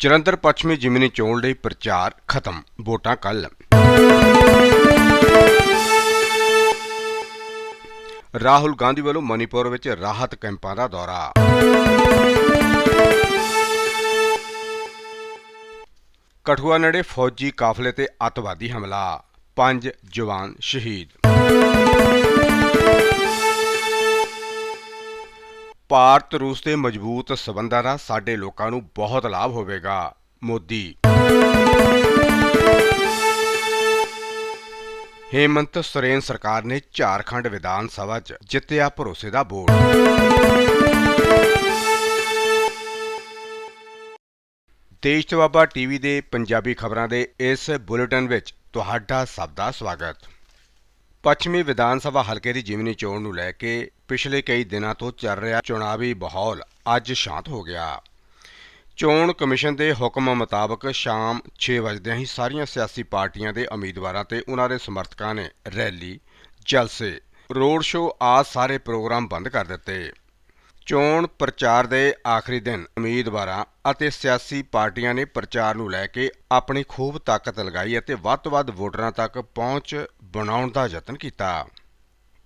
ਜਲੰਧਰ ਪੱਛਮੀ ਜ਼ਿਮਨੀ ਚੋਣ ਲਈ ਪ੍ਰਚਾਰ ਖਤਮ, ਵੋਟਾਂ ਕੱਲ ਰਾਹੁਲ ਗਾਂਧੀ ਵੱਲੋਂ ਮਨੀਪੁਰ ਵਿੱਚ ਰਾਹਤ ਕੈਂਪਾਂ ਦਾ ਦੌਰਾ। ਕਠੂਆ ਨੇੜੇ ਫੌਜੀ ਕਾਫਲੇ ਤੇ ਅੱਤਵਾਦੀ ਹਮਲਾ, ਪੰਜ ਜਵਾਨ ਸ਼ਹੀਦ। ਭਾਰਤ ਰੂਸ ਦੇ ਮਜ਼ਬੂਤ ਸਬੰਧਾਂ ਦਾ ਸਾਡੇ ਲੋਕਾਂ ਨੂੰ ਬਹੁਤ ਲਾਭ ਹੋਵੇਗਾ, ਮੋਦੀ। ਹੇਮੰਤ ਸੋਰੇਨ ਸਰਕਾਰ ਨੇ ਝਾਰਖੰਡ ਵਿਧਾਨ ਸਭਾ 'ਚ ਜਿੱਤਿਆ ਭਰੋਸੇ ਦਾ ਵੋਟ ਦੇਸ਼ ਤਵਾਬਾ ਟੀਵੀ ਦੇ ਪੰਜਾਬੀ ਖਬਰਾਂ ਦੇ ਇਸ ਬੁਲੇਟਿਨ ਵਿੱਚ ਤੁਹਾਡਾ ਸਭ ਦਾ ਸਵਾਗਤ। ਪੱਛਮੀ ਵਿਧਾਨ ਸਭਾ ਹਲਕੇ ਦੀ ਜਿਮਨੀ ਚੋਣ ਨੂੰ ਲੈ ਕੇ ਪਿਛਲੇ ਕਈ ਦਿਨਾਂ ਤੋਂ ਚੱਲ ਰਿਹਾ ਚੋਣਾਵੀ ਮਾਹੌਲ ਅੱਜ ਸ਼ਾਂਤ ਹੋ ਗਿਆ। ਚੋਣ ਕਮਿਸ਼ਨ ਦੇ ਹੁਕਮ ਮੁਤਾਬਕ ਸ਼ਾਮ 6 ਵਜੇ ਹੀ ਸਾਰੀਆਂ ਸਿਆਸੀ ਪਾਰਟੀਆਂ ਦੇ ਉਮੀਦਵਾਰਾਂ ਤੇ ਉਹਨਾਂ ਦੇ ਸਮਰਥਕਾਂ ਨੇ ਰੈਲੀ, ਜਲਸੇ, ਰੋਡ ਸ਼ੋਅ ਆ ਸਾਰੇ ਪ੍ਰੋਗਰਾਮ ਬੰਦ ਕਰ ਦਿੱਤੇ। ਚੋਣ ਪ੍ਰਚਾਰ ਦੇ ਆਖਰੀ ਦਿਨ ਉਮੀਦਵਾਰਾਂ ਅਤੇ ਸਿਆਸੀ ਪਾਰਟੀਆਂ ਨੇ ਪ੍ਰਚਾਰ ਨੂੰ ਲੈ ਕੇ ਆਪਣੀ ਖੂਬ ਤਾਕਤ ਲਗਾਈ ਅਤੇ ਵੱਧ ਤੋਂ ਵੱਧ ਵੋਟਰਾਂ ਤੱਕ ਪਹੁੰਚ ਬਣਾਉਣ ਦਾ ਯਤਨ ਕੀਤਾ।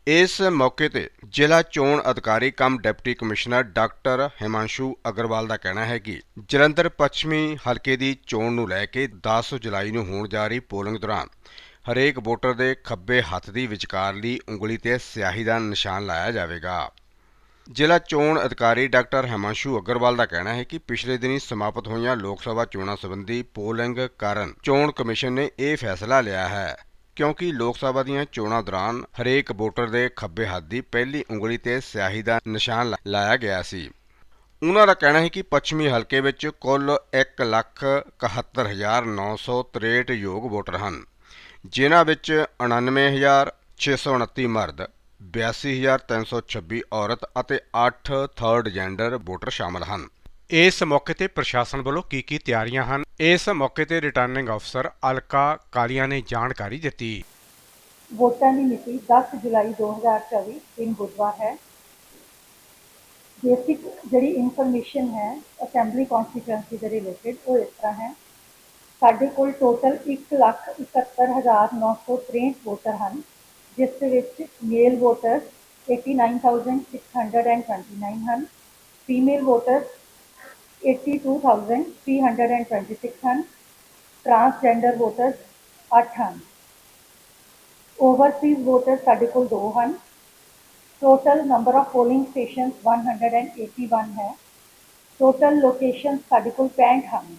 ਇਸ ਮੌਕੇ ਤੇ ਜ਼ਿਲ੍ਹਾ ਚੋਣ ਅਧਿਕਾਰੀ cum deputy commissioner doctor Himanshu Agarwal ਦਾ ਕਹਿਣਾ ਹੈ ਕਿ ਜਲੰਧਰ ਪੱਛਮੀ ਹਲਕੇ ਦੀ ਚੋਣ ਨੂੰ ਲੈ ਕੇ 10 ਜੁਲਾਈ ਨੂੰ ਹੋਣ ਜਾ ਰਹੀ ਪੋਲਿੰਗ ਦੌਰਾਨ ਹਰੇਕ ਵੋਟਰ ਦੇ ਖੱਬੇ ਹੱਥ ਦੀ ਵਿਚਕਾਰਲੀ ਉਂਗਲੀ ਤੇ ਸਿਆਹੀ ਦਾ ਨਿਸ਼ਾਨ ਲਾਇਆ ਜਾਵੇਗਾ। ਜ਼ਿਲ੍ਹਾ ਚੋਣ ਅਧਿਕਾਰੀ ਡਾਕਟਰ ਹਿਮਾਂਸ਼ੂ ਅਗਰਵਾਲ ਦਾ ਕਹਿਣਾ ਹੈ ਕਿ ਪਿਛਲੇ ਦਿਨੀ ਸਮਾਪਤ ਹੋਈਆਂ ਲੋਕ ਸਭਾ ਚੋਣਾਂ ਸੰਬੰਧੀ ਪੋਲਿੰਗ ਕਾਰਨ ਚੋਣ ਕਮਿਸ਼ਨ ਨੇ ਇਹ ਫੈਸਲਾ ਲਿਆ ਹੈ। ਕਿਉਂਕਿ ਲੋਕ ਸਭਾ ਦੀਆਂ ਚੋਣਾਂ ਦੌਰਾਨ ਹਰੇਕ ਵੋਟਰ ਦੇ ਖੱਬੇ ਹੱਥ ਦੀ ਪਹਿਲੀ ਉਂਗਲੀ ਤੇ ਸਿਆਹੀ ਦਾ ਨਿਸ਼ਾਨ ਲਾ- ਲਾਇਆ ਗਿਆ ਸੀ। ਉਹਨਾਂ ਦਾ ਕਹਿਣਾ ਹੈ ਕਿ ਪੱਛਮੀ ਹਲਕੇ ਵਿੱਚ ਕੁੱਲ 171963 ਯੋਗ ਵੋਟਰ ਹਨ, ਜਿਨ੍ਹਾਂ ਵਿੱਚ 99629 ਮਰਦ 82326 ਔਰਤ ਅਤੇ 8 ਥਰਡ ਜੈਂਡਰ ਵੋਟਰ ਸ਼ਾਮਲ ਹਨ। ਇਸ ਮੌਕੇ ਤੇ ਪ੍ਰਸ਼ਾਸਨ ਵੱਲੋਂ ਕੀ ਕੀ ਤਿਆਰੀਆਂ ਹਨ? ਇਸ ਮੌਕੇ ਤੇ ਰਿਟਰਨਿੰਗ ਅਫਸਰ ਅਲਕਾ ਕਾਲੀਆ ਨੇ ਜਾਣਕਾਰੀ ਦਿੱਤੀ। ਵੋਟਾਂ ਦੀ ਮਿਤੀ 10 ਜੁਲਾਈ 2024 ਦਿਨ ਬੁੱਧਵਾਰ ਹੈ। ਬੇਸਿਕ ਜਿਹੜੀ ਇਨਫੋਰਮੇਸ਼ਨ ਹੈ ਅਸੈਂਬਲੀ ਕਨਸਟੀਟੂਐਂਸੀ ਦੇ ਰਿਲੇਟਡ ਉਹ ਇਸ ਤਰ੍ਹਾਂ ਹੈ। ਸਾਡੇ ਕੋਲ ਟੋਟਲ 171963 ਵੋਟਰ ਹਨ, ਜਿਸ ਦੇ ਵਿੱਚ ਮੇਲ ਵੋਟਰ 89629 ਹਨ ਫੀਮੇਲ ਵੋਟਰ 82326 ਹਨ। ਟਰਾਂਸਜੈਂਡਰ ਵੋਟਰ 8 ਹਨ। ਓਵਰਸੀਜ਼ ਵੋਟਰ ਸਾਡੇ ਕੋਲ ਦੋ ਹਨ। Total number of polling stations 181 ਹੈ। ਟੋਟਲ ਲੋਕੇਸ਼ਨ ਸਾਡੇ ਕੋਲ 65 ਹਨ।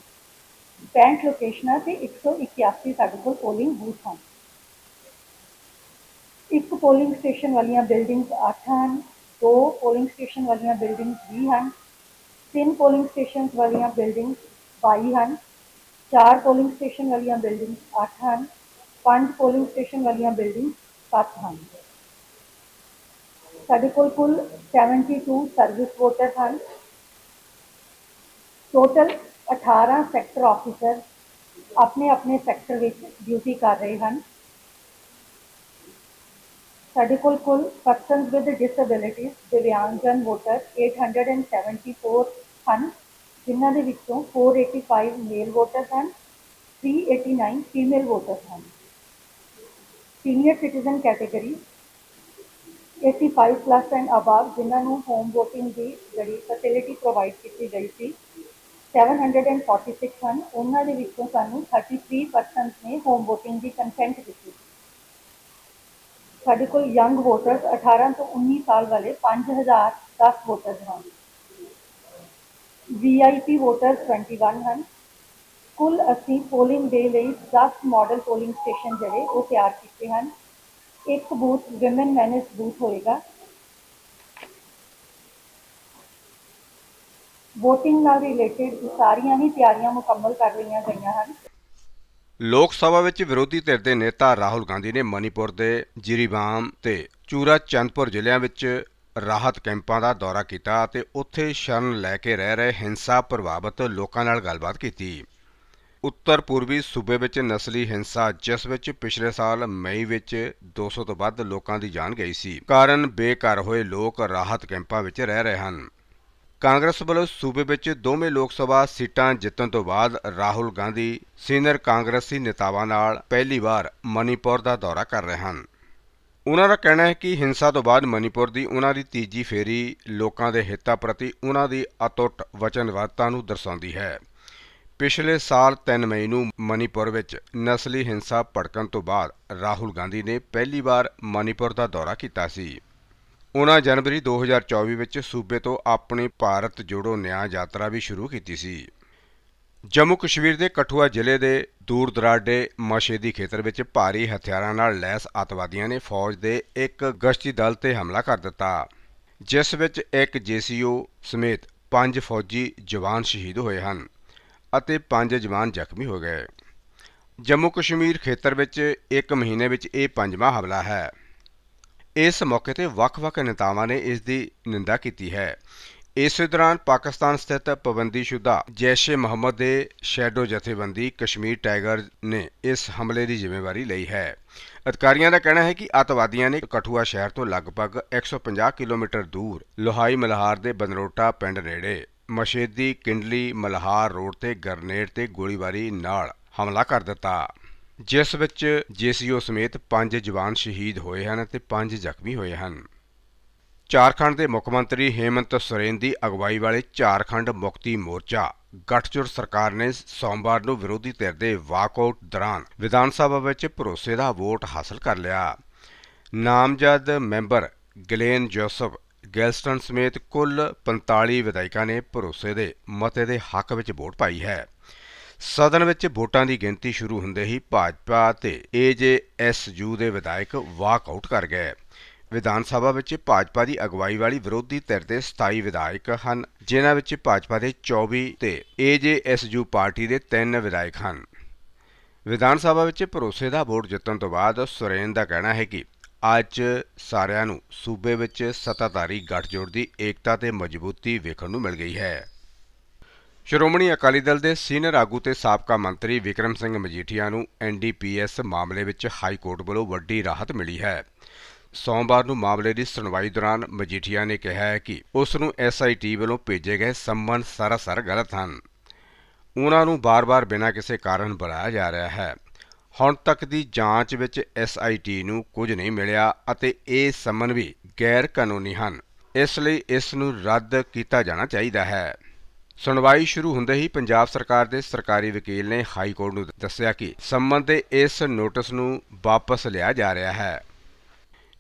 65 ਲੋਕੇਸ਼ਨਾਂ ਤੇ 181 ਸਾਡੇ ਕੋਲ ਪੋਲਿੰਗ ਬੂਥ ਹਨ। ਇੱਕ ਪੋਲਿੰਗ ਸਟੇਸ਼ਨ ਵਾਲੀਆਂ ਬਿਲਡਿੰਗਸ 8 ਹਨ। ਦੋ ਪੋਲਿੰਗ ਸਟੇਸ਼ਨ ਵਾਲੀਆਂ ਬਿਲਡਿੰਗਸ 20 ਹਨ। ਤਿੰਨ ਪੋਲਿੰਗ ਸਟੇਸ਼ਨਸ ਵਾਲੀਆਂ ਬਿਲਡਿੰਗਸ 22 ਹਨ ਚਾਰ ਪੋਲਿੰਗ ਸਟੇਸ਼ਨ ਵਾਲੀਆਂ ਬਿਲਡਿੰਗਸ 8 ਹਨ ਪੰਜ ਪੋਲਿੰਗ ਸਟੇਸ਼ਨ ਵਾਲੀਆਂ ਬਿਲਡਿੰਗਸ 7 ਹਨ ਸਾਡੇ ਕੋਲ ਕੁੱਲ 72 ਸਰਵਿਸ ਵੋਟਰ ਹਨ ਟੋਟਲ 18 ਸੈਕਟਰ ਆਫੀਸਰ ਆਪਣੇ ਆਪਣੇ ਸੈਕਟਰ ਵਿੱਚ ਡਿਊਟੀ ਕਰ ਰਹੇ ਹਨ ਸਾਡੇ ਕੋਲ ਕੁੱਲ ਪਰਸਨਸ ਵਿਦ ਡਿਸੇਬਿਲਿਟੀਜ਼ ਦਿਵਿਆਂਗਜਨ ਵੋਟਰ 874 ਹਨ, ਜਿਨ੍ਹਾਂ ਦੇ ਵਿੱਚੋਂ 485 ਮੇਲ ਵੋਟਰ ਹਨ 389 ਫੀਮੇਲ ਵੋਟਰ ਹਨ। Senior citizen category 85 plus and above ਜਿਨ੍ਹਾਂ ਨੂੰ ਹੋਮ ਵੋਟਿੰਗ ਦੀ ਜਿਹੜੀ ਫੈਸਿਲਿਟੀ ਪ੍ਰੋਵਾਈਡ ਕੀਤੀ ਗਈ ਸੀ 746 ਹਨ। ਉਹਨਾਂ ਦੇ ਵਿੱਚੋਂ ਸਾਨੂੰ 33% ਨੇ ਹੋਮ ਵੋਟਿੰਗ ਦੀ ਕੰਸੈਂਟ ਦਿੱਤੀ ਸਾਡੇ ਕੋਲ ਯੰਗ ਵੋਟਰਸ 18 ਤੋਂ 19 ਸਾਲ ਵਾਲੇ 5010 ਵੋਟਰਸ ਹਨ। ਵੀਆਈਪੀ ਵੋਟਰਸ 21 ਹਨ। ਕੁੱਲ ਅਸੀਂ ਪੋਲਿੰਗ ਦੇ ਲਈ 10 ਮਾਡਲ ਪੋਲਿੰਗ ਸਟੇਸ਼ਨ ਜਿਹੜੇ ਉਹ ਤਿਆਰ ਕੀਤੇ ਹਨ। ਇੱਕ ਬੂਥ ਵਿਮਨ ਮੈਨੇਜ ਬੂਥ ਹੋਏਗਾ। VOTING ਨਾਲ ਰਿਲੇਟਡ ਸਾਰੀਆਂ ਹੀ ਤਿਆਰੀਆਂ ਮੁਕੰਮਲ ਕਰ ਲਈਆਂ ਗਈਆਂ ਹਨ। ਲੋਕ ਸਭਾ ਵਿੱਚ ਵਿਰੋਧੀ ਧਿਰ ਦੇ ਨੇਤਾ ਰਾਹੁਲ ਗਾਂਧੀ ਨੇ ਮਨੀਪੁਰ ਦੇ ਜਿਰੀਬਾਮ ਤੇ ਚੂਰਾ ਚੰਦਪੁਰ ਜ਼ਿਲ੍ਹਿਆਂ ਵਿੱਚ ਰਾਹਤ ਕੈਂਪਾਂ ਦਾ ਦੌਰਾ ਕੀਤਾ ਅਤੇ ਉੱਥੇ ਸ਼ਰਨ ਲੈ ਕੇ ਰਹਿ ਰਹੇ ਹਿੰਸਾ ਪ੍ਰਭਾਵਿਤ ਲੋਕਾਂ ਨਾਲ ਗੱਲਬਾਤ ਕੀਤੀ। ਉੱਤਰ ਪੂਰਬੀ ਸੂਬੇ ਵਿੱਚ ਨਸਲੀ ਹਿੰਸਾ, ਜਿਸ ਵਿੱਚ ਪਿਛਲੇ ਸਾਲ ਮਈ ਵਿੱਚ 200 ਤੋਂ ਵੱਧ ਲੋਕਾਂ ਦੀ ਜਾਨ ਗਈ ਸੀ, ਕਾਰਨ ਬੇਘਰ ਹੋਏ ਲੋਕ ਰਾਹਤ ਕੈਂਪਾਂ ਵਿੱਚ ਰਹਿ ਰਹੇ ਹਨ। ਕਾਂਗਰਸ ਵੱਲੋਂ ਸੂਬੇ ਵਿੱਚ ਦੋਵੇਂ ਲੋਕ ਸਭਾ ਸੀਟਾਂ ਜਿੱਤਣ ਤੋਂ ਬਾਅਦ ਰਾਹੁਲ ਗਾਂਧੀ ਸੀਨੀਅਰ ਕਾਂਗਰਸੀ ਨੇਤਾਵਾਂ ਨਾਲ ਪਹਿਲੀ ਵਾਰ ਮਨੀਪੁਰ ਦਾ ਦੌਰਾ ਕਰ ਰਹੇ ਹਨ। ਉਹਨਾਂ ਦਾ ਕਹਿਣਾ ਹੈ ਕਿ ਹਿੰਸਾ ਤੋਂ ਬਾਅਦ ਮਨੀਪੁਰ ਦੀ ਉਹਨਾਂ ਦੀ ਤੀਜੀ ਫੇਰੀ ਲੋਕਾਂ ਦੇ ਹਿੱਤਾਂ ਪ੍ਰਤੀ ਉਹਨਾਂ ਦੀ ਅਟੁੱਟ ਵਚਨਬੱਧਤਾ ਨੂੰ ਦਰਸਾਉਂਦੀ ਹੈ। ਪਿਛਲੇ ਸਾਲ 3 ਮਈ ਨੂੰ ਮਨੀਪੁਰ ਵਿੱਚ ਨਸਲੀ ਹਿੰਸਾ ਭੜਕਣ ਤੋਂ ਬਾਅਦ ਰਾਹੁਲ ਗਾਂਧੀ ਨੇ ਪਹਿਲੀ ਵਾਰ ਮਨੀਪੁਰ ਦਾ ਦੌਰਾ ਕੀਤਾ ਸੀ। ਉਹਨਾਂ ਜਨਵਰੀ 2024 ਵਿੱਚ ਸੂਬੇ ਤੋਂ ਆਪਣੀ ਭਾਰਤ ਜੋੜੋ ਨਿਆਂ ਯਾਤਰਾ ਵੀ ਸ਼ੁਰੂ ਕੀਤੀ ਸੀ। ਜੰਮੂ ਕਸ਼ਮੀਰ ਦੇ ਕਠੂਆ ਜ਼ਿਲ੍ਹੇ ਦੇ ਦੂਰ ਦਰਾਡੇ ਮਸ਼ੇਦੀ ਖੇਤਰ ਵਿੱਚ ਭਾਰੀ ਹਥਿਆਰਾਂ ਨਾਲ ਲੈਸ ਅੱਤਵਾਦੀਆਂ ਨੇ ਫੌਜ ਦੇ ਇੱਕ ਗਸ਼ਤੀ ਦਲ ਤੇ ਹਮਲਾ ਕਰ ਦਿੱਤਾ। ਜਿਸ ਵਿੱਚ ਇੱਕ ਜੀਸੀਓ ਸਮੇਤ ਪੰਜ ਫੌਜੀ ਜਵਾਨ ਸ਼ਹੀਦ ਹੋਏ ਹਨ ਅਤੇ ਪੰਜ ਜਵਾਨ ਜ਼ਖਮੀ ਹੋ ਗਏ। ਜੰਮੂ ਕਸ਼ਮੀਰ ਖੇਤਰ ਵਿੱਚ ਇੱਕ ਮਹੀਨੇ ਵਿੱਚ ਇਹ ਪੰਜਵਾਂ ਹਮਲਾ ਹੈ। ਇਸ ਮੌਕੇ ਤੇ ਵੱਖ-ਵੱਖ ਨੇਤਾਵਾਂ ਨੇ ਇਸ ਦੀ ਨਿੰਦਾ ਕੀਤੀ ਹੈ। ਇਸੇ ਦੌਰਾਨ ਪਾਕਿਸਤਾਨ ਸਥਿਤ ਪਾਬੰਦੀਸ਼ੁਦਾ ਜੈਸ਼-ਏ ਮੁਹੰਮਦ ਦੇ ਸ਼ੈਡੋ ਜਥੇਬੰਦੀ ਕਸ਼ਮੀਰ ਟਾਈਗਰ ਨੇ ਇਸ ਹਮਲੇ ਦੀ ਜ਼ਿੰਮੇਵਾਰੀ ਲਈ ਹੈ। ਅਧਿਕਾਰੀਆਂ ਦਾ ਕਹਿਣਾ ਹੈ ਕਿ ਅੱਤਵਾਦੀਆਂ ਨੇ ਕਠੂਆ ਸ਼ਹਿਰ ਤੋਂ ਲਗਭਗ 150 ਕਿਲੋਮੀਟਰ ਦੂਰ ਲੋਹਾਈ ਮਲਹਾਰ ਦੇ ਬਨਰੋਟਾ ਪਿੰਡ ਨੇੜੇ ਮਸ਼ੇਦੀ ਕਿੰਡਲੀ ਮਲਹਾਰ ਰੋਡ ਤੇ ਗਰਨੇਡ ਤੇ ਗੋਲੀਬਾਰੀ ਨਾਲ ਹਮਲਾ ਕਰ ਦਿੱਤਾ। ਜਿਸ ਵਿੱਚ ਜੀਸੀਓ ਸਮੇਤ ਪੰਜ ਜਵਾਨ ਸ਼ਹੀਦ ਹੋਏ ਹਨ ਤੇ ਪੰਜ ਜ਼ਖਮੀ ਹੋਏ ਹਨ। ਝਾਰਖੰਡ ਦੇ ਮੁੱਖ ਮੰਤਰੀ ਹੇਮੰਤ ਸੋਰੇਨ ਦੀ ਅਗਵਾਈ ਵਾਲੇ ਝਾਰਖੰਡ ਮੁਕਤੀ ਮੋਰਚਾ ਗਠਜੋੜ ਸਰਕਾਰ ਨੇ ਸੋਮਵਾਰ ਨੂੰ ਵਿਰੋਧੀ ਧਿਰ ਦੇ ਵਾਕਆਊਟ ਦੌਰਾਨ ਵਿਧਾਨ ਸਭਾ ਵਿੱਚ ਭਰੋਸੇ ਦਾ ਵੋਟ ਹਾਸਲ ਕਰ ਲਿਆ। ਨਾਮਜ਼ਦ ਮੈਂਬਰ ਗਲੇਨ ਜੋਸਫ ਗੈਲਸਟਨ ਸਮੇਤ ਕੁੱਲ 45 ਵਿਧਾਇਕਾਂ ਨੇ ਭਰੋਸੇ ਦੇ ਮਤੇ ਦੇ ਹੱਕ ਵਿੱਚ ਵੋਟ ਪਾਈ ਹੈ। ਸਦਨ ਵਿੱਚ ਵੋਟਾਂ ਦੀ ਗਿਣਤੀ ਸ਼ੁਰੂ ਹੁੰਦੇ ਹੀ ਭਾਜਪਾ ਤੇ ਏਜੇਐਸਯੂ ਦੇ ਵਿਧਾਇਕ ਵਾਕ ਆਊਟ ਕਰ ਗਏ। ਵਿਧਾਨ ਸਭਾ ਵਿੱਚ ਭਾਜਪਾ ਦੀ ਅਗਵਾਈ ਵਾਲੀ ਵਿਰੋਧੀ ਧਿਰ ਦੇ 27 ਵਿਧਾਇਕ ਹਨ, ਜਿਨ੍ਹਾਂ ਵਿੱਚ ਭਾਜਪਾ ਦੇ 24 ਤੇ ਏਜੇਐਸਯੂ ਪਾਰਟੀ ਦੇ 3 ਵਿਧਾਇਕ ਹਨ। ਵਿਧਾਨ ਸਭਾ ਵਿੱਚ ਭਰੋਸੇ ਦਾ ਵੋਟ ਜਿੱਤਣ ਤੋਂ ਬਾਅਦ ਸੁਰੇਨ ਦਾ ਕਹਿਣਾ ਹੈ ਕਿ ਅੱਜ ਸਾਰਿਆਂ ਨੂੰ ਸੂਬੇ ਵਿੱਚ ਸੱਤਾਧਾਰੀ ਗੱਠਜੋੜ ਦੀ ਏਕਤਾ ਤੇ ਮਜ਼ਬੂਤੀ ਵੇਖਣ ਨੂੰ ਮਿਲ ਗਈ ਹੈ। ਸ਼੍ਰੋਮਣੀ ਅਕਾਲੀ ਦਲ ਦੇ ਸੀਨੀਅਰ ਆਗੂ ਤੇ ਸਾਬਕਾ ਮੰਤਰੀ ਵਿਕਰਮ ਸਿੰਘ ਮਜੀਠੀਆ ਨੂੰ ਐਨਡੀਪੀਐਸ ਮਾਮਲੇ ਵਿੱਚ ਹਾਈ ਕੋਰਟ ਵੱਲੋਂ ਵੱਡੀ ਰਾਹਤ ਮਿਲੀ ਹੈ। ਸੋਮਵਾਰ ਨੂੰ ਮਾਮਲੇ ਦੀ ਸੁਣਵਾਈ ਦੌਰਾਨ ਮਜੀਠੀਆ ਨੇ ਕਿਹਾ ਹੈ ਕਿ ਉਸ ਨੂੰ ਐਸਆਈਟੀ ਵੱਲੋਂ ਭੇਜੇ ਗਏ ਸੰਬੰਧ ਸਰਾਸਰ ਗਲਤ ਹਨ। ਉਹਨਾਂ ਨੂੰ ਬਾਰ-ਬਾਰ ਬਿਨਾਂ ਕਿਸੇ ਕਾਰਨ ਬੁਲਾਇਆ ਜਾ ਰਿਹਾ ਹੈ। ਹੁਣ ਤੱਕ ਦੀ ਜਾਂਚ ਵਿੱਚ ਐਸਆਈਟੀ ਨੂੰ ਕੁਝ ਨਹੀਂ ਮਿਲਿਆ ਅਤੇ ਇਹ ਸੰਮਨ ਵੀ ਗੈਰ ਕਾਨੂੰਨੀ ਹਨ। ਇਸ ਲਈ ਇਸ ਨੂੰ ਰੱਦ ਕੀਤਾ ਜਾਣਾ ਚਾਹੀਦਾ ਹੈ। ਸੁਣਵਾਈ ਸ਼ੁਰੂ ਹੁੰਦੇ ਹੀ ਪੰਜਾਬ ਸਰਕਾਰ ਦੇ ਸਰਕਾਰੀ ਵਕੀਲ ਨੇ ਹਾਈ ਕੋਰਟ ਨੂੰ ਦੱਸਿਆ ਕਿ ਸੰਮਨ ਦੇ ਇਸ ਨੋਟਿਸ ਨੂੰ ਵਾਪਸ ਲਿਆ ਜਾ ਰਿਹਾ ਹੈ।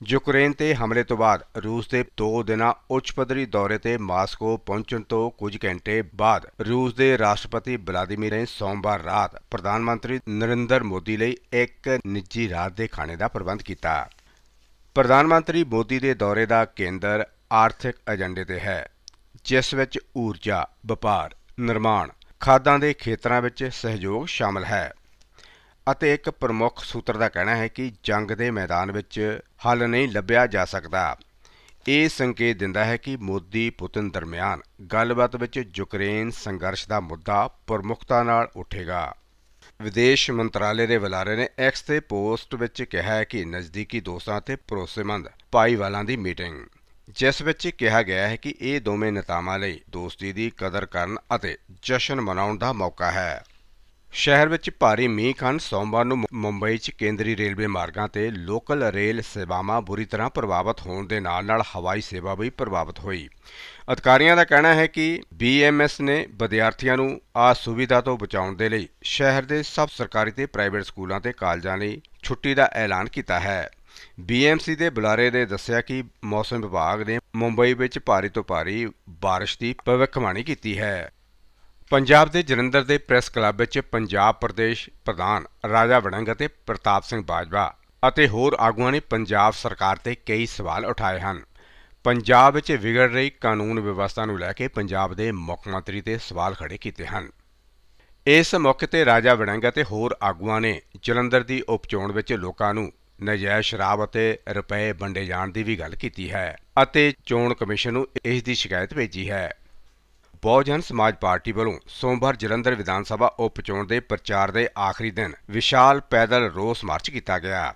ਯੂਕਰੇਨ ਤੇ ਹਮਲੇ ਤੋਂ ਬਾਅਦ ਰੂਸ ਦੇ 2 ਦਿਨਾਂ ਉੱਚ ਪੱਧਰੀ ਦੌਰੇ ਤੇ ਮਾਸਕੋ ਪਹੁੰਚਣ ਤੋਂ ਕੁਝ ਘੰਟੇ ਬਾਅਦ ਰੂਸ ਦੇ ਰਾਸ਼ਟਰਪਤੀ ਵਲਾਦੀਮੀਰ ਨੇ ਸੋਮਵਾਰ ਰਾਤ ਪ੍ਰਧਾਨ ਮੰਤਰੀ ਨਰਿੰਦਰ ਮੋਦੀ ਲਈ ਇੱਕ ਨਿੱਜੀ ਰਾਤ ਦੇ ਖਾਣੇ ਦਾ ਪ੍ਰਬੰਧ ਕੀਤਾ। ਪ੍ਰਧਾਨ ਮੰਤਰੀ ਮੋਦੀ ਦੇ ਦੌਰੇ ਦਾ ਕੇਂਦਰ ਆਰਥਿਕ ਏਜੰਡੇ ਤੇ ਹੈ ਜਿਸ ਵਿੱਚ ਊਰਜਾ, ਵਪਾਰ, ਨਿਰਮਾਣ, ਖਾਦਾਂ ਦੇ ਖੇਤਰਾਂ ਵਿੱਚ ਸਹਿਯੋਗ ਸ਼ਾਮਲ ਹੈ। ਅਤੇ ਇੱਕ ਪ੍ਰਮੁੱਖ ਸੂਤਰ ਦਾ ਕਹਿਣਾ ਹੈ ਕਿ ਜੰਗ ਦੇ ਮੈਦਾਨ ਵਿੱਚ ਹੱਲ ਨਹੀਂ ਲੱਭਿਆ ਜਾ ਸਕਦਾ। ਇਹ ਸੰਕੇਤ ਦਿੰਦਾ ਹੈ ਕਿ ਮੋਦੀ ਪੁਤਿਨ ਦਰਮਿਆਨ ਗੱਲਬਾਤ ਵਿੱਚ ਯੂਕਰੇਨ ਸੰਘਰਸ਼ ਦਾ ਮੁੱਦਾ ਪ੍ਰਮੁੱਖਤਾ ਨਾਲ ਉੱਠੇਗਾ। ਵਿਦੇਸ਼ ਮੰਤਰਾਲੇ ਦੇ ਬੁਲਾਰੇ ਨੇ ਐਕਸ ਤੇ ਪੋਸਟ ਵਿੱਚ ਕਿਹਾ ਹੈ ਕਿ ਨਜ਼ਦੀਕੀ ਦੋਸਤਾਂ ਤੇ ਭਰੋਸੇਮੰਦ ਭਾਈਵਾਲਾਂ ਦੀ ਮੀਟਿੰਗ, ਜਿਸ ਵਿੱਚ ਕਿਹਾ ਗਿਆ ਹੈ ਕਿ ਇਹ ਦੋਵੇਂ ਨੇਤਾਵਾਂ ਲਈ ਦੋਸਤੀ ਦੀ ਕਦਰ ਕਰਨ ਅਤੇ ਜਸ਼ਨ ਮਨਾਉਣ ਦਾ ਮੌਕਾ ਹੈ। ਸ਼ਹਿਰ ਵਿੱਚ ਭਾਰੀ ਮੀਂਹ ਕਾਰਨ ਸੋਮਵਾਰ ਨੂੰ ਮੁ- ਮੁੰਬਈ 'ਚ ਕੇਂਦਰੀ ਰੇਲਵੇ ਮਾਰਗਾਂ ਤੇ ਲੋਕਲ ਰੇਲ ਸੇਵਾਵਾਂ ਬੁਰੀ ਤਰ੍ਹਾਂ ਪ੍ਰਭਾਵਿਤ ਹੋਣ ਦੇ ਨਾਲ-ਨਾਲ ਹਵਾਈ ਸੇਵਾ ਵੀ ਪ੍ਰਭਾਵਿਤ ਹੋਈ। ਅਧਿਕਾਰੀਆਂ ਦਾ ਕਹਿਣਾ ਹੈ ਕਿ BMS ਨੇ ਵਿਦਿਆਰਥੀਆਂ ਨੂੰ ਆ ਸੁਵਿਧਾ ਤੋਂ ਬਚਾਉਣ ਦੇ ਲਈ ਸ਼ਹਿਰ ਦੇ ਸਭ ਸਰਕਾਰੀ ਤੇ ਪ੍ਰਾਈਵੇਟ ਸਕੂਲਾਂ ਤੇ ਕਾਲਜਾਂ ਲਈ ਛੁੱਟੀ ਦਾ ਐਲਾਨ ਕੀਤਾ ਹੈ। BMC ਦੇ ਬੁਲਾਰੇ ਨੇ ਦੱਸਿਆ ਕਿ ਮੌਸਮ ਵਿਭਾਗ ਨੇ ਮੁੰਬਈ ਵਿੱਚ ਭਾਰੀ ਤੋਂ ਭਾਰੀ ਬਾਰਿਸ਼ ਦੀ ਭਵਿੱਖਬਾਣੀ ਕੀਤੀ ਹੈ। ਪੰਜਾਬ ਦੇ ਜਲੰਧਰ ਦੇ ਪ੍ਰੈਸ ਕਲੱਬ ਵਿੱਚ ਪੰਜਾਬ ਪ੍ਰਦੇਸ਼ ਪ੍ਰਧਾਨ ਰਾਜਾ ਵੜਿੰਗ ਅਤੇ ਪ੍ਰਤਾਪ ਸਿੰਘ ਬਾਜਵਾ ਅਤੇ ਹੋਰ ਆਗੂਆਂ ਨੇ ਪੰਜਾਬ ਸਰਕਾਰ ਤੇ ਕਈ ਸਵਾਲ ਉਠਾਏ ਹਨ। ਪੰਜਾਬ ਵਿੱਚ ਵਿਗੜ ਰਹੀ ਕਾਨੂੰਨ ਵਿਵਸਥਾ ਨੂੰ ਲੈ ਕੇ ਪੰਜਾਬ ਦੇ ਮੁੱਖ ਮੰਤਰੀ ਤੇ ਸਵਾਲ ਖੜੇ ਕੀਤੇ ਹਨ। ਇਸ ਮੌਕੇ ਤੇ ਰਾਜਾ ਵੜਿੰਗ ਅਤੇ ਹੋਰ ਆਗੂਆਂ ਨੇ ਜਲੰਧਰ ਦੀ ਉਪਚੋਣ ਵਿੱਚ ਲੋਕਾਂ ਨੂੰ ਨਜਾਇਜ਼ ਸ਼ਰਾਬ ਅਤੇ ਰੁਪਏ ਵੰਡੇ ਜਾਣ ਦੀ ਵੀ ਗੱਲ ਕੀਤੀ ਹੈ ਅਤੇ ਚੋਣ ਕਮਿਸ਼ਨ ਨੂੰ ਇਸ ਦੀ ਸ਼ਿਕਾਇਤ ਭੇਜੀ ਹੈ। ਬਹੁਜਨ ਸਮਾਜ ਪਾਰਟੀ ਵੱਲੋਂ ਸੋਮਵਾਰ ਜਲੰਧਰ ਵਿਧਾਨ ਸਭਾ ਉਪ ਚੋਣ ਦੇ ਪ੍ਰਚਾਰ ਦੇ ਆਖਰੀ ਦਿਨ ਵਿਸ਼ਾਲ ਪੈਦਲ ਰੋਸ ਮਾਰਚ ਕੀਤਾ ਗਿਆ।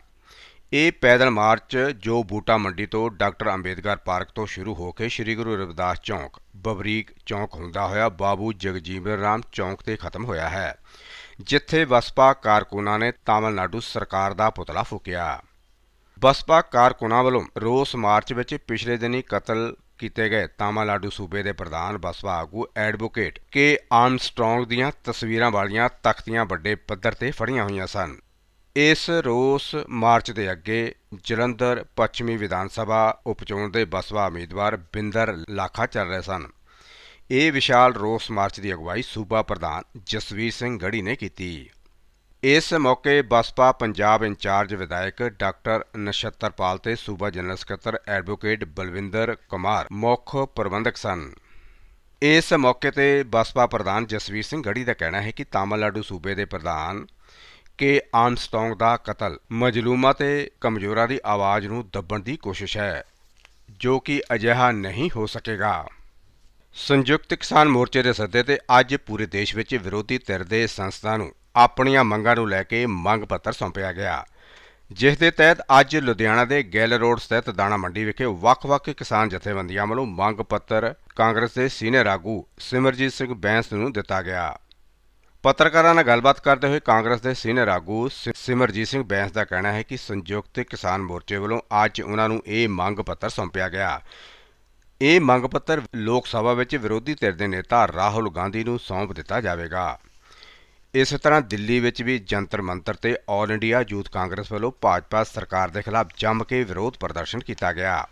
ਇਹ ਪੈਦਲ ਮਾਰਚ ਜੋ ਬੂਟਾ ਮੰਡੀ ਤੋਂ ਡਾਕਟਰ ਅੰਬੇਦਕਰ ਪਾਰਕ ਤੋਂ ਸ਼ੁਰੂ ਹੋ ਕੇ ਸ੍ਰੀ ਗੁਰੂ ਰਵਿਦਾਸ ਚੌਂਕ, ਬਬਰੀਕ ਚੌਂਕ ਹੁੰਦਾ ਹੋਇਆ, ਬਾਬੂ ਜਗਜੀਵਨ ਰਾਮ ਚੌਂਕ ਤੇ ਖਤਮ ਹੋਇਆ ਹੈ, ਜਿੱਥੇ ਬਸਪਾ ਕਾਰਕੁਨਾਂ ਨੇ ਤਾਮਿਲਨਾਡੂ ਸਰਕਾਰ ਦਾ ਪੁਤਲਾ ਫੂਕਿਆ। ਬਸਪਾ ਕਾਰਕੁਨਾਂ ਵੱਲੋਂ ਰੋਸ ਮਾਰਚ ਵਿੱਚ ਪਿਛਲੇ ਦਿਨੀ ਕਤਲ ਕੀਤੇ ਗਏ। ਤਾਮਿਲਨਾਡੂ ਸੂਬੇ ਦੇ ਪ੍ਰਧਾਨ ਬਸਪਾ ਆਗੂ ਐਡਵੋਕੇਟ ਕੇ ਆਰਮਸਟ੍ਰੋਂਗ ਦੀਆਂ ਤਸਵੀਰਾਂ ਵਾਲੀਆਂ ਤਖਤੀਆਂ ਵੱਡੇ ਪੱਧਰ ਤੇ ਫੜੀਆਂ ਹੋਈਆਂ ਸਨ। ਇਸ ਰੋਸ ਮਾਰਚ ਦੇ ਅੱਗੇ ਜਲੰਧਰ ਪੱਛਮੀ ਵਿਧਾਨ ਸਭਾ ਉਪਚੋਣ ਦੇ ਬਸਪਾ ਉਮੀਦਵਾਰ ਬਿੰਦਰ ਲਾਖਾ ਚੱਲ ਰਹੇ ਸਨ। ਇਹ ਵਿਸ਼ਾਲ ਰੋਸ ਮਾਰਚ ਦੀ ਅਗਵਾਈ ਸੂਬਾ ਪ੍ਰਧਾਨ ਜਸਵੀਰ ਸਿੰਘ ਗੜੀ ਨੇ ਕੀਤੀ। ਇਸ ਮੌਕੇ ਬਸਪਾ ਪੰਜਾਬ ਇੰਚਾਰਜ ਵਿਧਾਇਕ ਡਾਕਟਰ ਨਛੱਤਰਪਾਲ ਤੇ ਸੂਬਾ ਜਨਰਲ ਸਕੱਤਰ ਐਡਵੋਕੇਟ ਬਲਵਿੰਦਰ ਕੁਮਾਰ ਮੁੱਖ ਪ੍ਰਬੰਧਕ ਸਨ। ਇਸ ਮੌਕੇ ਤੇ ਬਸਪਾ ਪ੍ਰਧਾਨ ਜਸਵੀਰ ਸਿੰਘ ਗੜੀ ਦਾ ਕਹਿਣਾ ਹੈ ਕਿ ਤਾਮਿਲਨਾਡੂ ਸੂਬੇ ਦੇ ਪ੍ਰਧਾਨ ਕੇ ਆਰਮਸਟ੍ਰੋਂਗ ਦਾ ਕਤਲ ਮਜਲੂਮਾਂ ਤੇ ਕਮਜ਼ੋਰਾਂ ਦੀ ਆਵਾਜ਼ ਨੂੰ ਦੱਬਣ ਦੀ ਕੋਸ਼ਿਸ਼ ਹੈ, ਜੋ ਕਿ ਅਜਿਹਾ ਨਹੀਂ ਹੋ ਸਕੇਗਾ। ਸੰਯੁਕਤ ਕਿਸਾਨ ਮੋਰਚੇ ਦੇ ਸੱਦੇ ਤੇ ਅੱਜ ਪੂਰੇ ਦੇਸ਼ ਵਿੱਚ ਵਿਰੋਧੀ ਧਿਰ ਦੇ ਸੰਸਥਾ ਨੂੰ ਆਪਣੀਆਂ ਮੰਗਾਂ ਨੂੰ ਲੈ ਕੇ ਮੰਗ ਪੱਤਰ ਸੌਂਪਿਆ ਗਿਆ, ਜਿਸ ਦੇ ਤਹਿਤ ਅੱਜ ਲੁਧਿਆਣਾ ਦੇ ਗਿੱਲ ਰੋਡ ਸਥਿਤ ਦਾਣਾ ਮੰਡੀ ਵਿਖੇ ਵੱਖ-ਵੱਖ ਕਿਸਾਨ ਜਥੇਬੰਦੀਆਂ ਵੱਲੋਂ ਮੰਗ ਪੱਤਰ ਕਾਂਗਰਸ ਦੇ ਸੀਨੀਅਰ ਆਗੂ ਸਿਮਰਜੀਤ ਸਿੰਘ ਬੈਂਸ ਨੂੰ ਦਿੱਤਾ ਗਿਆ। ਪੱਤਰਕਾਰਾਂ ਨਾਲ ਗੱਲਬਾਤ ਕਰਦੇ ਹੋਏ ਕਾਂਗਰਸ ਦੇ ਸੀਨੀਅਰ ਆਗੂ ਸਿ- ਸਿਮਰਜੀਤ ਸਿੰਘ ਬੈਂਸ ਦਾ ਕਹਿਣਾ ਹੈ ਕਿ ਸੰਯੁਕਤ ਕਿਸਾਨ ਮੋਰਚੇ ਵੱਲੋਂ ਅੱਜ ਉਹਨਾਂ ਨੂੰ ਇਹ ਮੰਗ ਪੱਤਰ ਸੌਂਪਿਆ ਗਿਆ। ਇਹ ਮੰਗ ਪੱਤਰ ਲੋਕ ਸਭਾ ਵਿੱਚ ਵਿਰੋਧੀ ਧਿਰ ਦੇ ਨੇਤਾ ਰਾਹੁਲ ਗਾਂਧੀ ਨੂੰ ਸੌਂਪ ਦਿੱਤਾ ਜਾਵੇਗਾ। ਇਸ ਤਰ੍ਹਾਂ ਦਿੱਲੀ ਵਿੱਚ ਵੀ ਜੰਤਰ ਮੰਤਰ ਤੇ ਆਲ ਇੰਡੀਆ ਯੂਥ ਕਾਂਗਰਸ ਵੱਲੋਂ ਭਾਜਪਾ ਸਰਕਾਰ ਦੇ ਖਿਲਾਫ ਜੰਮ ਕੇ ਵਿਰੋਧ ਪ੍ਰਦਰਸ਼ਨ ਕੀਤਾ ਗਿਆ।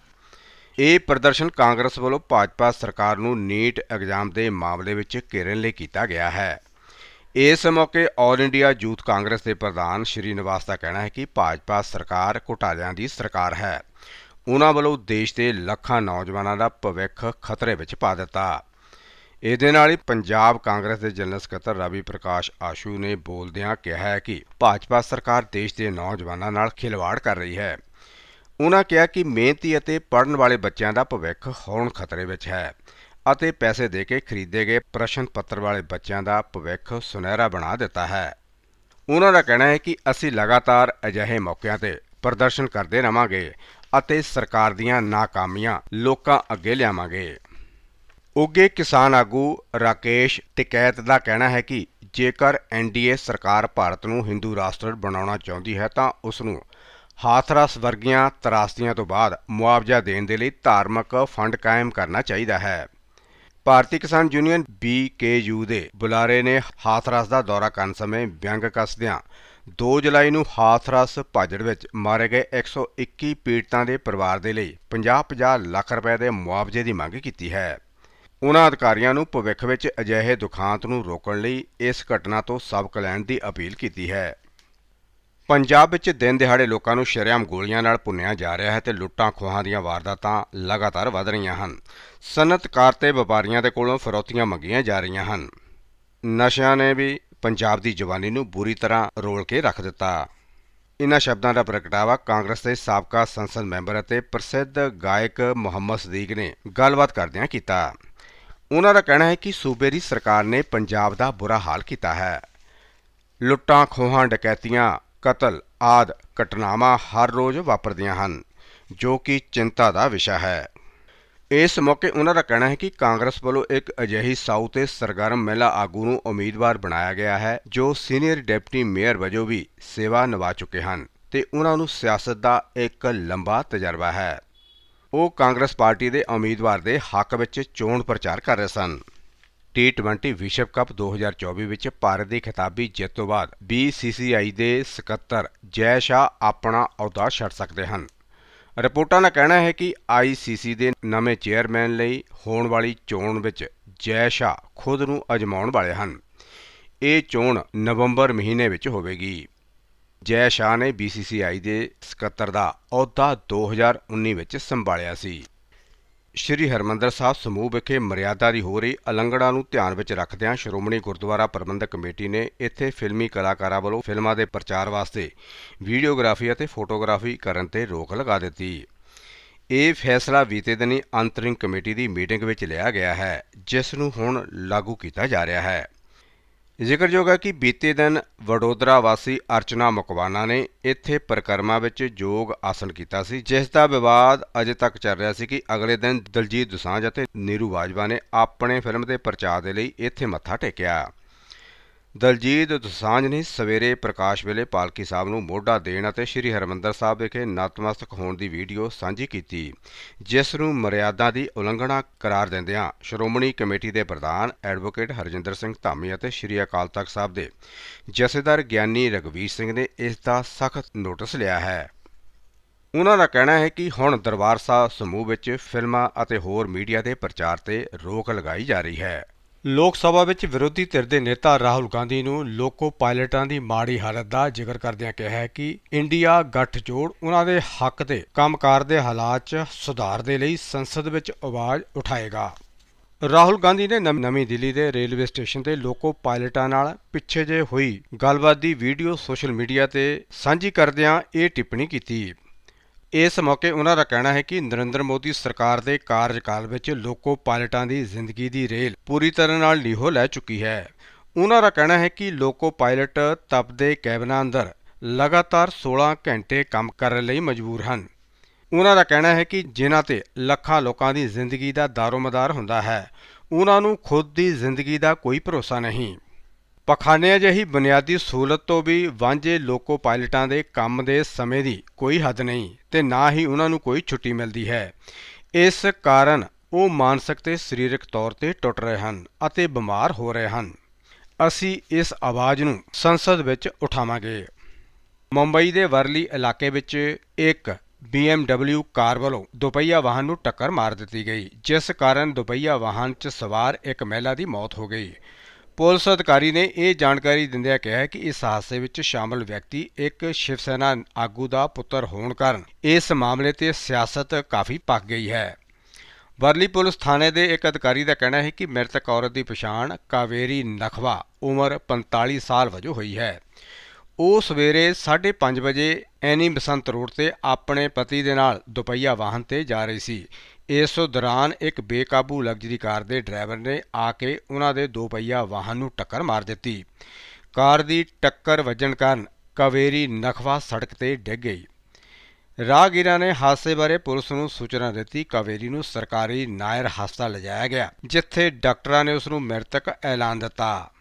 ਇਹ ਪ੍ਰਦਰਸ਼ਨ ਕਾਂਗਰਸ ਵੱਲੋਂ ਭਾਜਪਾ ਸਰਕਾਰ ਨੂੰ ਨੀਟ ਐਗਜ਼ਾਮ ਦੇ ਮਾਮਲੇ ਵਿੱਚ ਘੇਰਨ ਲਈ ਕੀਤਾ ਗਿਆ ਹੈ। ਇਸ ਮੌਕੇ ਆਲ ਇੰਡੀਆ ਯੂਥ ਕਾਂਗਰਸ ਦੇ ਪ੍ਰਧਾਨ ਸ਼੍ਰੀ ਨਿਵਾਸ ਦਾ ਕਹਿਣਾ ਹੈ ਕਿ ਭਾਜਪਾ ਸਰਕਾਰ ਘੁਟਾਲਿਆਂ ਦੀ ਸਰਕਾਰ ਹੈ। ਉਹਨਾਂ ਵੱਲੋਂ ਦੇਸ਼ ਦੇ ਲੱਖਾਂ ਨੌਜਵਾਨਾਂ ਦਾ ਭਵਿੱਖ ਖਤਰੇ ਵਿੱਚ ਪਾ ਦਿੱਤਾ। ਇਹਦੇ ਨਾਲ ਹੀ ਪੰਜਾਬ ਕਾਂਗਰਸ ਦੇ ਜਨਰਲ ਸਕੱਤਰ ਰਵੀ ਪ੍ਰਕਾਸ਼ ਆਸ਼ੂ ਨੇ ਬੋਲਦਿਆਂ ਕਿਹਾ ਹੈ ਕਿ ਭਾਜਪਾ ਸਰਕਾਰ ਦੇਸ਼ ਦੇ ਨੌਜਵਾਨਾਂ ਨਾਲ ਖਿਲਵਾੜ ਕਰ ਰਹੀ ਹੈ। ਉਹਨਾਂ ਕਿਹਾ ਕਿ ਮਿਹਨਤੀ ਅਤੇ ਪੜ੍ਹਨ ਵਾਲੇ ਬੱਚਿਆਂ ਦਾ ਭਵਿੱਖ ਹੁਣ ਖਤਰੇ ਵਿੱਚ ਹੈ ਅਤੇ ਪੈਸੇ ਦੇ ਕੇ ਖਰੀਦੇ ਗਏ ਪ੍ਰਸ਼ਨ ਪੱਤਰ ਵਾਲੇ ਬੱਚਿਆਂ ਦਾ ਭਵਿੱਖ ਸੁਨਹਿਰਾ ਬਣਾ ਦਿੱਤਾ ਹੈ। ਉਹਨਾਂ ਦਾ ਕਹਿਣਾ ਹੈ ਕਿ ਅਸੀਂ ਲਗਾਤਾਰ ਅਜਿਹੇ ਮੌਕਿਆਂ ਤੇ ਪ੍ਰਦਰਸ਼ਨ ਕਰਦੇ ਰਵਾਂਗੇ ਅਤੇ ਸਰਕਾਰ ਦੀਆਂ ਨਾਕਾਮੀਆਂ ਲੋਕਾਂ ਅੱਗੇ ਲਿਆਵਾਂਗੇ। ਉੱਗੇ ਕਿਸਾਨ ਆਗੂ ਰਾਕੇਸ਼ ਟਿਕੈਤ ਦਾ ਕਹਿਣਾ ਹੈ ਕਿ ਜੇਕਰ ਐਨਡੀਏ ਸਰਕਾਰ ਭਾਰਤ ਨੂੰ ਹਿੰਦੂ ਰਾਸ਼ਟਰ ਬਣਾਉਣਾ ਚਾਹੁੰਦੀ ਹੈ ਤਾਂ ਉਸ ਨੂੰ ਹਾਥਰਸ ਵਰਗੀਆਂ ਤਰਾਸਦੀਆਂ ਤੋਂ ਬਾਅਦ ਮੁਆਵਜ਼ਾ ਦੇਣ ਦੇ ਲਈ ਧਾਰਮਿਕ ਫੰਡ ਕਾਇਮ ਕਰਨਾ ਚਾਹੀਦਾ ਹੈ। ਭਾਰਤੀ ਕਿਸਾਨ ਯੂਨੀਅਨ BKU ਦੇ ਬੁਲਾਰੇ ਨੇ ਹਾਥਰਸ ਦਾ ਦੌਰਾ ਕਰਨ ਸਮੇਂ ਵਿਅੰਗ ਕੱਸਦਿਆਂ 2 ਜੁਲਾਈ ਨੂੰ ਹਾਥਰਸ ਭਾਜੜ ਵਿੱਚ ਮਾਰੇ ਗਏ 121 ਪੀੜਤਾਂ ਦੇ ਪਰਿਵਾਰ ਦੇ ਲਈ 50-50 ਲੱਖ ਰੁਪਏ ਦੇ ਮੁਆਵਜ਼ੇ ਦੀ ਮੰਗ ਕੀਤੀ ਹੈ। ਉਨ੍ਹਾਂ ਅਧਿਕਾਰੀਆਂ ਨੂੰ ਭਵਿੱਖ ਵਿੱਚ ਅਜਿਹੇ ਦੁਖਾਂਤ ਨੂੰ ਰੋਕਣ ਲਈ ਇਸ ਘਟਨਾ ਤੋਂ ਸਬਕ ਲੈਣ ਦੀ ਅਪੀਲ ਕੀਤੀ ਹੈ। ਪੰਜਾਬ ਵਿੱਚ ਦਿਨ ਦਿਹਾੜੇ ਲੋਕਾਂ ਨੂੰ ਸ਼ਰੇਆਮ ਗੋਲੀਆਂ ਨਾਲ ਭੁੰਨਿਆ ਜਾ ਰਿਹਾ ਹੈ ਤੇ ਲੁੱਟਾਂ ਖੋਹਾਂ ਦੀਆਂ ਵਾਰਦਾਤਾਂ ਲਗਾਤਾਰ ਵਧ ਰਹੀਆਂ ਹਨ। ਸਨਅਤਕਾਰ ਤੇ ਵਪਾਰੀਆਂ ਦੇ ਕੋਲੋਂ ਫਰੌਤੀਆਂ ਮੰਗੀਆਂ ਜਾ ਰਹੀਆਂ ਹਨ। ਨਸ਼ਿਆਂ ਨੇ ਵੀ ਪੰਜਾਬ ਦੀ ਜਵਾਨੀ ਨੂੰ ਬੁਰੀ ਤਰ੍ਹਾਂ ਰੋਲ ਕੇ ਰੱਖ ਦਿੱਤਾ। ਇਨ੍ਹਾਂ ਸ਼ਬਦਾਂ ਦਾ ਪ੍ਰਗਟਾਵਾ ਕਾਂਗਰਸ ਦੇ ਸਾਬਕਾ ਸੰਸਦ ਮੈਂਬਰ ਅਤੇ ਪ੍ਰਸਿੱਧ ਗਾਇਕ ਮੁਹੰਮਦ ਸਦੀਕ ਨੇ ਗੱਲਬਾਤ ਕਰਦਿਆਂ ਕੀਤਾ। ਉਹਨਾਂ ਦਾ ਕਹਿਣਾ ਹੈ ਕਿ ਸੂਬੇ ਦੀ ਸਰਕਾਰ ਨੇ ਪੰਜਾਬ ਦਾ ਬੁਰਾ ਹਾਲ ਕੀਤਾ ਹੈ। ਲੁੱਟਾਂ, ਖੋਹਾਂ, ਡਕੈਤੀਆਂ, ਕਤਲ ਆਦ ਘਟਨਾਵਾਂ ਹਰ ਰੋਜ਼ ਵਾਪਰਦੀਆਂ ਹਨ, ਜੋ ਕਿ ਚਿੰਤਾ ਦਾ ਵਿਸ਼ਾ ਹੈ। ਇਸ ਮੌਕੇ ਉਹਨਾਂ ਦਾ ਕਹਿਣਾ ਹੈ ਕਿ ਕਾਂਗਰਸ ਵੱਲੋਂ ਇੱਕ ਅਜਿਹੀ ਸਾਊ ਤੇ ਸਰਗਰਮ ਮਹਿਲਾ ਆਗੂ ਨੂੰ ਉਮੀਦਵਾਰ ਬਣਾਇਆ ਗਿਆ ਹੈ, ਜੋ ਸੀਨੀਅਰ ਡਿਪਟੀ ਮੇਅਰ ਵਜੋਂ ਵੀ ਸੇਵਾ ਨਿਭਾ ਚੁੱਕੇ ਹਨ ਤੇ ਉਹਨਾਂ ਨੂੰ ਸਿਆਸਤ ਦਾ ਇੱਕ ਲੰਬਾ ਤਜਰਬਾ ਹੈ। ਉਹ ਕਾਂਗਰਸ ਪਾਰਟੀ ਦੇ ਉਮੀਦਵਾਰ ਦੇ ਹੱਕ ਵਿੱਚ ਚੋਣ ਪ੍ਰਚਾਰ ਕਰ ਰਹੇ ਸਨ। ਟੀ20 ਵਿਸ਼ਵ ਕੱਪ 2024 ਵਿੱਚ ਭਾਰਤ ਦੀ ਖਿਤਾਬੀ ਜਿੱਤ ਤੋਂ ਬਾਅਦ BCCI ਦੇ ਸਕੱਤਰ ਜੈ ਸ਼ਾਹ ਆਪਣਾ ਅਹੁਦਾ ਛੱਡ ਸਕਦੇ ਹਨ। ਰਿਪੋਰਟਾਂ ਦਾ ਕਹਿਣਾ ਹੈ ਕਿ ICC ਦੇ ਨਵੇਂ ਚੇਅਰਮੈਨ ਲਈ ਹੋਣ ਵਾਲੀ ਚੋਣ ਵਿੱਚ ਜੈ ਸ਼ਾਹ ਖੁਦ ਨੂੰ ਅਜਮਾਉਣ ਵਾਲੇ ਹਨ। ਇਹ ਚੋਣ ਨਵੰਬਰ ਮਹੀਨੇ ਵਿੱਚ ਹੋਵੇਗੀ। ਜੈ ਸ਼ਾਹ ਨੇ BCCI ਦੇ ਸਕੱਤਰ ਦਾ ਅਹੁਦਾ 2019 ਵਿੱਚ ਸੰਭਾਲਿਆ ਸੀ। ਸ਼੍ਰੀ ਹਰਮੰਦਰ ਸਾਹਿਬ ਸਮੂਹ ਵਿਖੇ ਮਰਿਆਦਾ ਦੀ ਹੋ ਰਹੀ ਉਲੰਘਣਾ ਨੂੰ ਧਿਆਨ ਵਿੱਚ ਰੱਖਦਿਆਂ ਸ਼੍ਰੋਮਣੀ ਗੁਰਦੁਆਰਾ ਪ੍ਰਬੰਧਕ ਕਮੇਟੀ ਨੇ ਇੱਥੇ ਫਿਲਮੀ ਕਲਾਕਾਰਾਂ ਵੱਲੋਂ ਫਿਲਮਾਂ ਦੇ ਪ੍ਰਚਾਰ ਵਾਸਤੇ ਵੀਡੀਓਗ੍ਰਾਫੀ ਅਤੇ ਫੋਟੋਗ੍ਰਾਫੀ ਕਰਨ ਤੇ ਰੋਕ ਲਗਾ ਦਿੱਤੀ। ਇਹ ਫੈਸਲਾ ਬੀਤੇ ਦਿਨੀ ਅੰਤਰਿੰਗ ਕਮੇਟੀ ਦੀ ਮੀਟਿੰਗ ਵਿੱਚ ਲਿਆ ਗਿਆ ਹੈ, ਜਿਸ ਨੂੰ ਹੁਣ ਲਾਗੂ ਕੀਤਾ ਜਾ ਰਿਹਾ ਹੈ। ਜ਼ਿਕਰਯੋਗ ਹੈ ਕਿ ਬੀਤੇ ਦਿਨ ਵਡੋਦਰਾ ਵਾਸੀ ਅਰਚਨਾ ਮੁਕਵਾਨਾ ਨੇ ਇੱਥੇ ਪਰਿਕਰਮਾ ਵਿੱਚ ਯੋਗ ਆਸਣ ਕੀਤਾ ਸੀ, ਜਿਸ ਦਾ ਵਿਵਾਦ ਅਜੇ ਤੱਕ ਚੱਲ ਰਿਹਾ ਸੀ ਕਿ ਅਗਲੇ ਦਿਨ ਦਲਜੀਤ ਦੁਸਾਂਝ ਅਤੇ ਨੀਰੂ ਬਾਜਵਾ ਨੇ ਆਪਣੇ ਫਿਲਮ ਦੇ ਪ੍ਰਚਾਰ ਦੇ ਲਈ ਇੱਥੇ ਮੱਥਾ ਟੇਕਿਆ। ਦਲਜੀਤ ਦੁਸਾਂਝ ਨੇ ਸਵੇਰੇ ਪ੍ਰਕਾਸ਼ ਵੇਲੇ ਪਾਲਕੀ ਸਾਹਿਬ ਨੂੰ ਮੋਢਾ ਦੇਣ ਅਤੇ ਸ੍ਰੀ ਹਰਿਮੰਦਰ ਸਾਹਿਬ ਵਿਖੇ ਨਤਮਸਤਕ ਹੋਣ ਦੀ ਵੀਡੀਓ ਸਾਂਝੀ ਕੀਤੀ, ਜਿਸ ਨੂੰ ਮਰਿਆਦਾ ਦੀ ਉਲੰਘਣਾ ਕਰਾਰ ਦਿੰਦਿਆਂ ਸ਼੍ਰੋਮਣੀ ਕਮੇਟੀ ਦੇ ਪ੍ਰਧਾਨ ਐਡਵੋਕੇਟ ਹਰਜਿੰਦਰ ਸਿੰਘ ਧਾਮੀ ਅਤੇ ਸ੍ਰੀ ਅਕਾਲ ਤਖਤ ਸਾਹਿਬ ਦੇ ਜਥੇਦਾਰ ਗਿਆਨੀ ਰਗਵੀਰ ਸਿੰਘ ਨੇ ਇਸ ਦਾ ਸਖਤ ਨੋਟਿਸ ਲਿਆ ਹੈ। ਉਹਨਾਂ ਦਾ ਕਹਿਣਾ ਹੈ ਕਿ ਹੁਣ ਦਰਬਾਰ ਸਾਹਿਬ ਸਮੂਹ ਵਿੱਚ ਫਿਲਮਾਂ ਅਤੇ ਹੋਰ ਮੀਡੀਆ ਦੇ ਪ੍ਰਚਾਰ ਤੇ ਰੋਕ ਲਗਾਈ ਜਾ ਰਹੀ ਹੈ। ਲੋਕ ਸਭਾ ਵਿੱਚ ਵਿਰੋਧੀ ਧਿਰ ਦੇ ਨੇਤਾ ਰਾਹੁਲ ਗਾਂਧੀ ਨੂੰ ਲੋਕੋ ਪਾਇਲਟਾਂ ਦੀ ਮਾੜੀ ਹਾਲਤ ਦਾ ਜ਼ਿਕਰ ਕਰਦਿਆਂ ਕਿਹਾ ਹੈ ਕਿ ਇੰਡੀਆ ਗੱਠਜੋੜ ਉਹਨਾਂ ਦੇ ਹੱਕ ਤੇ ਕੰਮਕਾਰ ਦੇ ਹਾਲਾਤ 'ਚ ਸੁਧਾਰ ਦੇ ਲਈ ਸੰਸਦ ਵਿੱਚ ਆਵਾਜ਼ ਉਠਾਏਗਾ। ਰਾਹੁਲ ਗਾਂਧੀ ਨੇ ਨਵ- ਨਵੀਂ ਦਿੱਲੀ ਦੇ ਰੇਲਵੇ ਸਟੇਸ਼ਨ ਤੇ ਲੋਕੋ ਪਾਇਲਟਾਂ ਨਾਲ ਪਿੱਛੇ ਜੇ ਹੋਈ ਗੱਲਬਾਤ ਦੀ ਵੀਡੀਓ ਸੋਸ਼ਲ ਮੀਡੀਆ ਤੇ ਸਾਂਝੀ ਕਰਦਿਆਂ ਇਹ ਟਿੱਪਣੀ ਕੀਤੀ। ਇਸ ਮੌਕੇ ਉਹਨਾਂ ਦਾ ਕਹਿਣਾ ਹੈ ਕਿ ਨਰਿੰਦਰ ਮੋਦੀ ਸਰਕਾਰ ਦੇ ਕਾਰਜਕਾਲ ਵਿੱਚ ਲੋਕੋ ਪਾਇਲਟਾਂ ਦੀ ਜ਼ਿੰਦਗੀ ਦੀ ਰੇਲ ਪੂਰੀ ਤਰ੍ਹਾਂ ਨਾਲ ਲੀਹੋ ਲੈ ਚੁੱਕੀ ਹੈ। ਉਹਨਾਂ ਦਾ ਕਹਿਣਾ ਹੈ ਕਿ ਲੋਕੋ ਪਾਇਲਟ ਤਪਦੇ ਕੈਬਨਾਂ ਅੰਦਰ ਲਗਾਤਾਰ 16 ਘੰਟੇ ਕੰਮ ਕਰਨ ਲਈ ਮਜਬੂਰ ਹਨ। ਉਹਨਾਂ ਦਾ ਕਹਿਣਾ ਹੈ ਕਿ ਜਿਨ੍ਹਾਂ ਤੇ ਲੱਖਾਂ ਲੋਕਾਂ ਦੀ ਜ਼ਿੰਦਗੀ ਦਾ ਦਾਰੋਮਦਾਰ ਹੁੰਦਾ ਹੈ, ਉਹਨਾਂ ਨੂੰ ਖੁਦ ਦੀ ਜ਼ਿੰਦਗੀ ਦਾ ਕੋਈ ਭਰੋਸਾ ਨਹੀਂ। ਪਖਾਨੇ ਜਿਹੀ ਬੁਨਿਆਦੀ ਸਹੂਲਤ ਤੋਂ ਵੀ ਵਾਂਝੇ ਲੋਕੋ ਪਾਇਲਟਾਂ ਦੇ ਕੰਮ ਦੇ ਸਮੇਂ ਦੀ ਕੋਈ ਹੱਦ ਨਹੀਂ ਤੇ ਨਾ ਹੀ ਉਹਨਾਂ ਨੂੰ ਕੋਈ ਛੁੱਟੀ ਮਿਲਦੀ ਹੈ। ਇਸ ਕਾਰਨ ਉਹ ਮਾਨਸਿਕ ਤੇ ਸਰੀਰਕ ਤੌਰ ਤੇ ਟੁੱਟ ਰਹੇ ਹਨ ਅਤੇ ਬਿਮਾਰ ਹੋ ਰਹੇ ਹਨ। ਅਸੀਂ ਇਸ ਆਵਾਜ਼ ਨੂੰ ਸੰਸਦ ਵਿੱਚ ਉਠਾਵਾਂਗੇ। ਮੁੰਬਈ ਦੇ ਵਰਲੀ ਇਲਾਕੇ ਵਿੱਚ ਇੱਕ BMW ਕਾਰ ਵੱਲੋਂ ਦੁਪਹੀਆ ਵਾਹਨ ਨੂੰ ਟੱਕਰ ਮਾਰ ਦਿੱਤੀ ਗਈ, ਜਿਸ ਕਾਰਨ ਦੁਪਹੀਆ ਵਾਹਨ 'ਚ ਸਵਾਰ ਇੱਕ ਮਹਿਲਾ ਦੀ ਮੌਤ ਹੋ ਗਈ। ਪੁਲਿਸ ਅਧਿਕਾਰੀ ਨੇ ਇਹ ਜਾਣਕਾਰੀ ਦਿੰਦਿਆਂ ਕਿਹਾ ਕਿ ਇਸ ਹਾਦਸੇ ਵਿੱਚ ਸ਼ਾਮਲ ਵਿਅਕਤੀ ਇੱਕ ਸ਼ਿਵ ਸੈਨਾ ਆਗੂ ਦਾ ਪੁੱਤਰ ਹੋਣ ਕਾਰਨ ਇਸ ਮਾਮਲੇ ਤੇ ਸਿਆਸਤ ਕਾਫੀ ਪੱਕ ਗਈ ਹੈ। ਬਰਲੀ ਪੁਲਿਸ ਥਾਣੇ ਦੇ ਇੱਕ ਅਧਿਕਾਰੀ ਦਾ ਕਹਿਣਾ ਹੈ ਕਿ ਮ੍ਰਿਤਕ ਔਰਤ ਦੀ ਪਛਾਣ ਕਾਵੇਰੀ ਨਖਵਾ ਉਮਰ 45 ਸਾਲ ਵਜੋਂ ਹੋਈ ਹੈ। ਉਹ ਸਵੇਰੇ 5:30 ਵਜੇ ਐਨੀ ਬਸੰਤ ਰੋਡ ਤੇ ਆਪਣੇ ਪਤੀ ਦੇ ਨਾਲ ਦੁਪਹੀਆ ਵਾਹਨ ਤੇ ਜਾ ਰਹੀ ਸੀ। ਇਸ ਦੌਰਾਨ ਇੱਕ ਬੇਕਾਬੂ ਲਗਜ਼ਰੀ ਕਾਰ ਦੇ ਡਰਾਈਵਰ ਨੇ ਆ ਕੇ ਉਹਨਾਂ ਦੇ ਦੋ ਪਹੀਆ ਵਾਹਨ ਨੂੰ ਟੱਕਰ ਮਾਰ ਦਿੱਤੀ। ਕਾਰ ਦੀ ਟੱਕਰ ਵੱਜਣ ਕਾਰਨ ਕਵੇਰੀ ਨਖਵਾ ਸੜਕ ਤੇ ਡਿੱਗ ਗਈ। ਰਾਹਗੀਰਾਂ ਨੇ ਹਾਦਸੇ ਬਾਰੇ ਪੁਲਿਸ ਨੂੰ ਸੂਚਨਾ ਦਿੱਤੀ। ਕਾਵੇਰੀ ਨੂੰ ਸਰਕਾਰੀ ਨਾਇਰ ਹਸਪਤਾਲ ਲਿਜਾਇਆ ਗਿਆ, ਜਿੱਥੇ ਡਾਕਟਰਾਂ ਨੇ ਉਸ ਨੂੰ ਮ੍ਰਿਤਕ ਐਲਾਨ ਦਿੱਤਾ।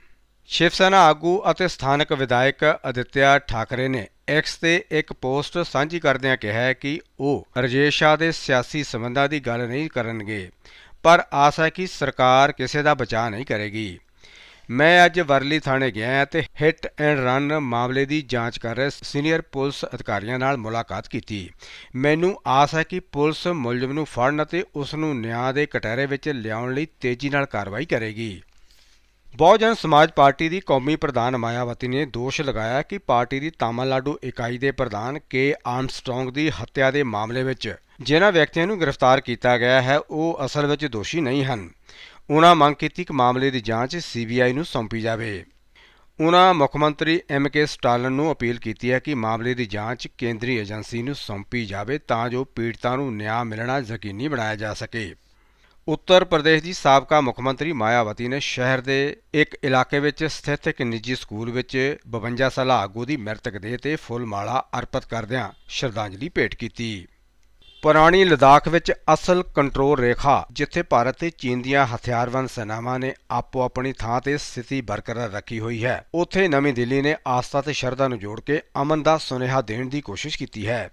ਸ਼ਿਵ ਸੈਨਾ ਆਗੂ ਅਤੇ ਸਥਾਨਕ ਵਿਧਾਇਕ ਅਦਿੱਤਿਆ ਠਾਕਰੇ ਨੇ ਐਕਸ ਤੇ ਇੱਕ ਪੋਸਟ ਸਾਂਝੀ ਕਰਦਿਆਂ ਕਿਹਾ ਕਿ ਉਹ ਰਜੇਸ਼ ਸ਼ਾਹ ਦੇ ਸਿਆਸੀ ਸਬੰਧਾਂ ਦੀ ਗੱਲ ਨਹੀਂ ਕਰਨਗੇ, ਪਰ ਆਸ ਹੈ ਕਿ ਸਰਕਾਰ ਕਿਸੇ ਦਾ ਬਚਾਅ ਨਹੀਂ ਕਰੇਗੀ। ਮੈਂ ਅੱਜ ਵਰਲੀ ਥਾਣੇ ਗਿਆ ਤੇ ਹਿੱਟ ਐਂਡ ਰਨ ਮਾਮਲੇ ਦੀ ਜਾਂਚ ਕਰ ਰਹੇ ਸੀਨੀਅਰ ਪੁਲਿਸ ਅਧਿਕਾਰੀਆਂ ਨਾਲ ਮੁਲਾਕਾਤ ਕੀਤੀ। ਮੈਨੂੰ ਆਸ ਹੈ ਕਿ ਪੁਲਿਸ ਮੁਲਜ਼ਮ ਨੂੰ ਫੜਨ ਅਤੇ ਉਸ ਨੂੰ ਨਿਆਂ ਦੇ ਕਟਹਿਰੇ ਵਿੱਚ ਲਿਆਉਣ ਲਈ ਤੇਜ਼ੀ ਨਾਲ ਕਾਰਵਾਈ ਕਰੇਗੀ। ਬਹੁਜਨ ਸਮਾਜ ਪਾਰਟੀ ਦੀ ਕੌਮੀ ਪ੍ਰਧਾਨ ਮਾਇਆਵਤੀ ਨੇ ਦੋਸ਼ ਲਗਾਇਆ ਕਿ ਪਾਰਟੀ ਦੀ ਤਾਮਿਲਨਾਡੂ ਇਕਾਈ ਦੇ ਪ੍ਰਧਾਨ ਕੇ ਆਰਮਸਟ੍ਰੋਂਗ ਦੀ ਹੱਤਿਆ ਦੇ ਮਾਮਲੇ ਵਿੱਚ ਜਿਨ੍ਹਾਂ ਵਿਅਕਤੀਆਂ ਨੂੰ ਗ੍ਰਿਫਤਾਰ ਕੀਤਾ ਗਿਆ ਹੈ, ਉਹ ਅਸਲ ਵਿੱਚ ਦੋਸ਼ੀ ਨਹੀਂ ਹਨ। ਉਹਨਾਂ ਮੰਗ ਕੀਤੀ ਕਿ ਮਾਮਲੇ ਦੀ ਜਾਂਚ ਸੀਬੀਆਈ ਨੂੰ ਸੌਂਪੀ ਜਾਵੇ। ਉਹਨਾਂ ਮੁੱਖ ਮੰਤਰੀ ਐਮ ਕੇ ਸਟਾਲਨ ਨੂੰ ਅਪੀਲ ਕੀਤੀ ਹੈ ਕਿ ਮਾਮਲੇ ਦੀ ਜਾਂਚ ਕੇਂਦਰੀ ਏਜੰਸੀ ਨੂੰ ਸੌਂਪੀ ਜਾਵੇ ਤਾਂ ਜੋ ਪੀੜਤਾਂ ਨੂੰ ਨਿਆਂ ਮਿਲਣਾ ਯਕੀਨੀ ਬਣਾਇਆ ਜਾ ਸਕੇ। ਉੱਤਰ ਪ੍ਰਦੇਸ਼ ਦੀ ਸਾਬਕਾ ਮੁੱਖ ਮੰਤਰੀ ਮਾਇਆਵਤੀ ਨੇ ਸ਼ਹਿਰ ਦੇ ਇੱਕ ਇਲਾਕੇ ਵਿੱਚ ਸਥਿਤ ਇੱਕ ਨਿੱਜੀ ਸਕੂਲ ਵਿੱਚ 52 ਸਾਲਾ ਆਗੂ ਦੀ ਮ੍ਰਿਤਕ ਦੇਹ ਤੇ ਫੁੱਲ ਮਾਲਾ ਅਰਪਿਤ ਕਰਦਿਆਂ ਸ਼ਰਧਾਂਜਲੀ ਭੇਟ ਕੀਤੀ। ਪੁਰਾਣੀ ਲਦਾਖ ਵਿੱਚ ਅਸਲ ਕੰਟਰੋਲ ਰੇਖਾ, ਜਿੱਥੇ ਭਾਰਤ ਤੇ ਚੀਨ ਦੀਆਂ ਹਥਿਆਰਬੰਦ ਸੈਨਾਵਾਂ ਨੇ ਆਪੋ ਆਪਣੀ ਥਾਂ ਤੇ ਸਥਿਤੀ ਬਰਕਰਾਰ ਰੱਖੀ ਹੋਈ ਹੈ, ਉੱਥੇ ਨਵੀਂ ਦਿੱਲੀ ਨੇ ਆਸਥਾ ਤੇ ਸ਼ਰਧਾ ਨੂੰ ਜੋੜ ਕੇ ਅਮਨ ਦਾ ਸੁਨੇਹਾ ਦੇਣ ਦੀ ਕੋਸ਼ਿਸ਼ ਕੀਤੀ ਹੈ।